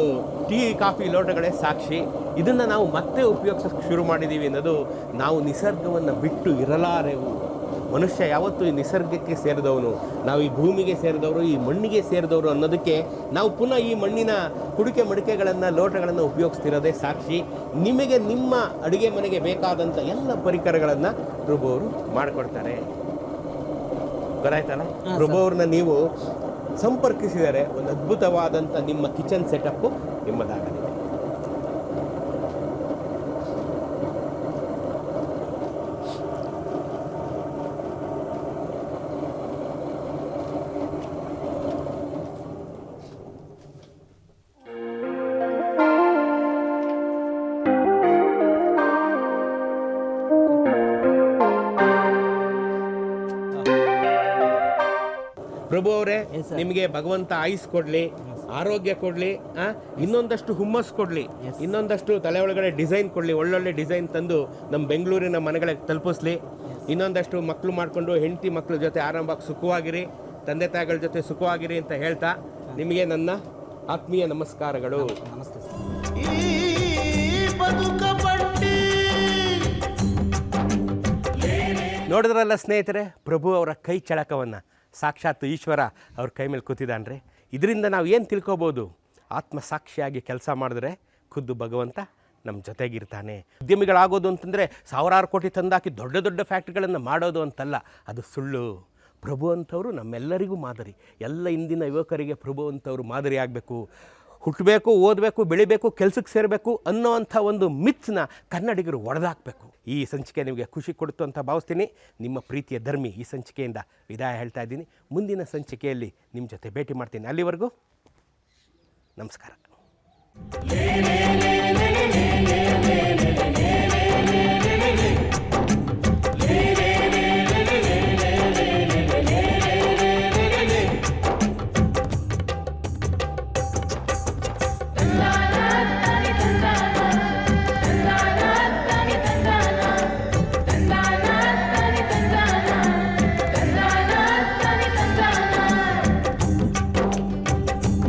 ಟೀ ಕಾಫಿ ಲೋಟಗಳೇ ಸಾಕ್ಷಿ. ಇದನ್ನು ನಾವು ಮತ್ತೆ ಉಪಯೋಗಿಸೋಕ್ಕೆ ಶುರು ಮಾಡಿದ್ದೀವಿ ಅನ್ನೋದು ನಾವು ನಿಸರ್ಗವನ್ನು ಬಿಟ್ಟು ಇರಲಾರೆವು. ಮನುಷ್ಯ ಯಾವತ್ತೂ ಈ ನಿಸರ್ಗಕ್ಕೆ ಸೇರಿದವನು. ನಾವು ಈ ಭೂಮಿಗೆ ಸೇರಿದವರು ಈ ಮಣ್ಣಿಗೆ ಸೇರಿದವರು ಅನ್ನೋದಕ್ಕೆ ನಾವು ಪುನಃ ಈ ಮಣ್ಣಿನ ಕುಡಿಕೆ ಮಡಿಕೆಗಳನ್ನು ಲೋಟಗಳನ್ನು ಉಪಯೋಗಿಸ್ತಿರೋದೇ ಸಾಕ್ಷಿ. ನಿಮಗೆ ನಿಮ್ಮ ಅಡುಗೆ ಮನೆಗೆ ಬೇಕಾದಂಥ ಎಲ್ಲ ಪರಿಕರಗಳನ್ನು ಪ್ರಭು ಅವರು ಮಾಡಿಕೊಡ್ತಾರೆ. ಗೊತ್ತಾಯ್ತಲ್ಲ? ಪ್ರಭು ಅವ್ರನ್ನ ನೀವು ಸಂಪರ್ಕಿಸಿದರೆ ಒಂದು ಅದ್ಭುತವಾದಂಥ ನಿಮ್ಮ ಕಿಚನ್ ಸೆಟಪ್ಪು ನಿಮ್ಮದಾಗಲಿದೆ ಪ್ರಭು ಅವರೇ ನಿಮಗೆ ಭಗವಂತ ಆಯುಸ್ ಕೊಡ್ಲಿ ಆರೋಗ್ಯ ಕೊಡ್ಲಿ ಇನ್ನೊಂದಷ್ಟು ಹುಮ್ಮಸ್ ಕೊಡ್ಲಿ ಇನ್ನೊಂದಷ್ಟು ತಲೆ ಒಳಗಡೆ ಡಿಸೈನ್ ಕೊಡ್ಲಿ ಒಳ್ಳೊಳ್ಳೆ ಡಿಸೈನ್ ತಂದು ನಮ್ಮ ಬೆಂಗಳೂರಿನ ಮನೆಗಳಿಗೆ ತಲುಪಿಸ್ಲಿ. ಇನ್ನೊಂದಷ್ಟು ಮಕ್ಕಳು ಮಾಡಿಕೊಂಡು ಹೆಂಡತಿ ಮಕ್ಕಳ ಜೊತೆ ಆರಾಮವಾಗಿ ಸುಖವಾಗಿರಿ ತಂದೆ ತಾಯಿಗಳ ಜೊತೆ ಸುಖವಾಗಿರಿ ಅಂತ ಹೇಳ್ತಾ ನಿಮಗೆ ನನ್ನ ಆತ್ಮೀಯ ನಮಸ್ಕಾರಗಳು. ನಮಸ್ತೆ ನೋಡಿದ್ರಲ್ಲ ಸ್ನೇಹಿತರೆ ಪ್ರಭು ಅವರ ಕೈ ಚಳಕವನ್ನು. ಸಾಕ್ಷಾತ್ ಈಶ್ವರ ಅವ್ರ ಕೈ ಮೇಲೆ ಕೂತಿದ್ದಾನ್ರಿ. ಇದರಿಂದ ನಾವು ಏನು ತಿಳ್ಕೊಬೋದು? ಆತ್ಮ ಸಾಕ್ಷಿಯಾಗಿ ಕೆಲಸ ಮಾಡಿದ್ರೆ ಖುದ್ದು ಭಗವಂತ ನಮ್ಮ ಜೊತೆಗಿರ್ತಾನೆ. ಉದ್ಯಮಿಗಳಾಗೋದು ಅಂತಂದರೆ ಸಾವಿರಾರು ಕೋಟಿ ತಂದಾಕಿ ದೊಡ್ಡ ದೊಡ್ಡ ಫ್ಯಾಕ್ಟ್ರಿಗಳನ್ನು ಮಾಡೋದು ಅಂತಲ್ಲ, ಅದು ಸುಳ್ಳು. ಪ್ರಭು ಅಂಥವರು ನಮ್ಮೆಲ್ಲರಿಗೂ ಮಾದರಿ. ಎಲ್ಲ ಇಂದಿನ ಯುವಕರಿಗೆ ಪ್ರಭು ಅಂಥವ್ರು ಮಾದರಿ ಆಗಬೇಕು. ಹುಟ್ಟಬೇಕು ಓದಬೇಕು, ಬೆಳಿಬೇಕು, ಕೆಲಸಕ್ಕೆ ಸೇರಬೇಕು ಅನ್ನೋವಂಥ ಒಂದು ಮಿತ್ನ ಕನ್ನಡಿಗರು ಒಡೆದಾಕಬೇಕು. ಈ ಸಂಚಿಕೆ ನಿಮಗೆ ಖುಷಿ ಕೊಡ್ತು ಅಂತ ಭಾವಿಸ್ತೀನಿ. ನಿಮ್ಮ ಪ್ರೀತಿಯ ಧರ್ಮಿ ಈ ಸಂಚಿಕೆಯಿಂದ ವಿದಾಯ ಹೇಳ್ತಾ ಇದ್ದೀನಿ. ಮುಂದಿನ ಸಂಚಿಕೆಯಲ್ಲಿ ನಿಮ್ಮ ಜೊತೆ ಭೇಟಿ ಮಾಡ್ತೀನಿ. ಅಲ್ಲಿವರೆಗೂ ನಮಸ್ಕಾರ.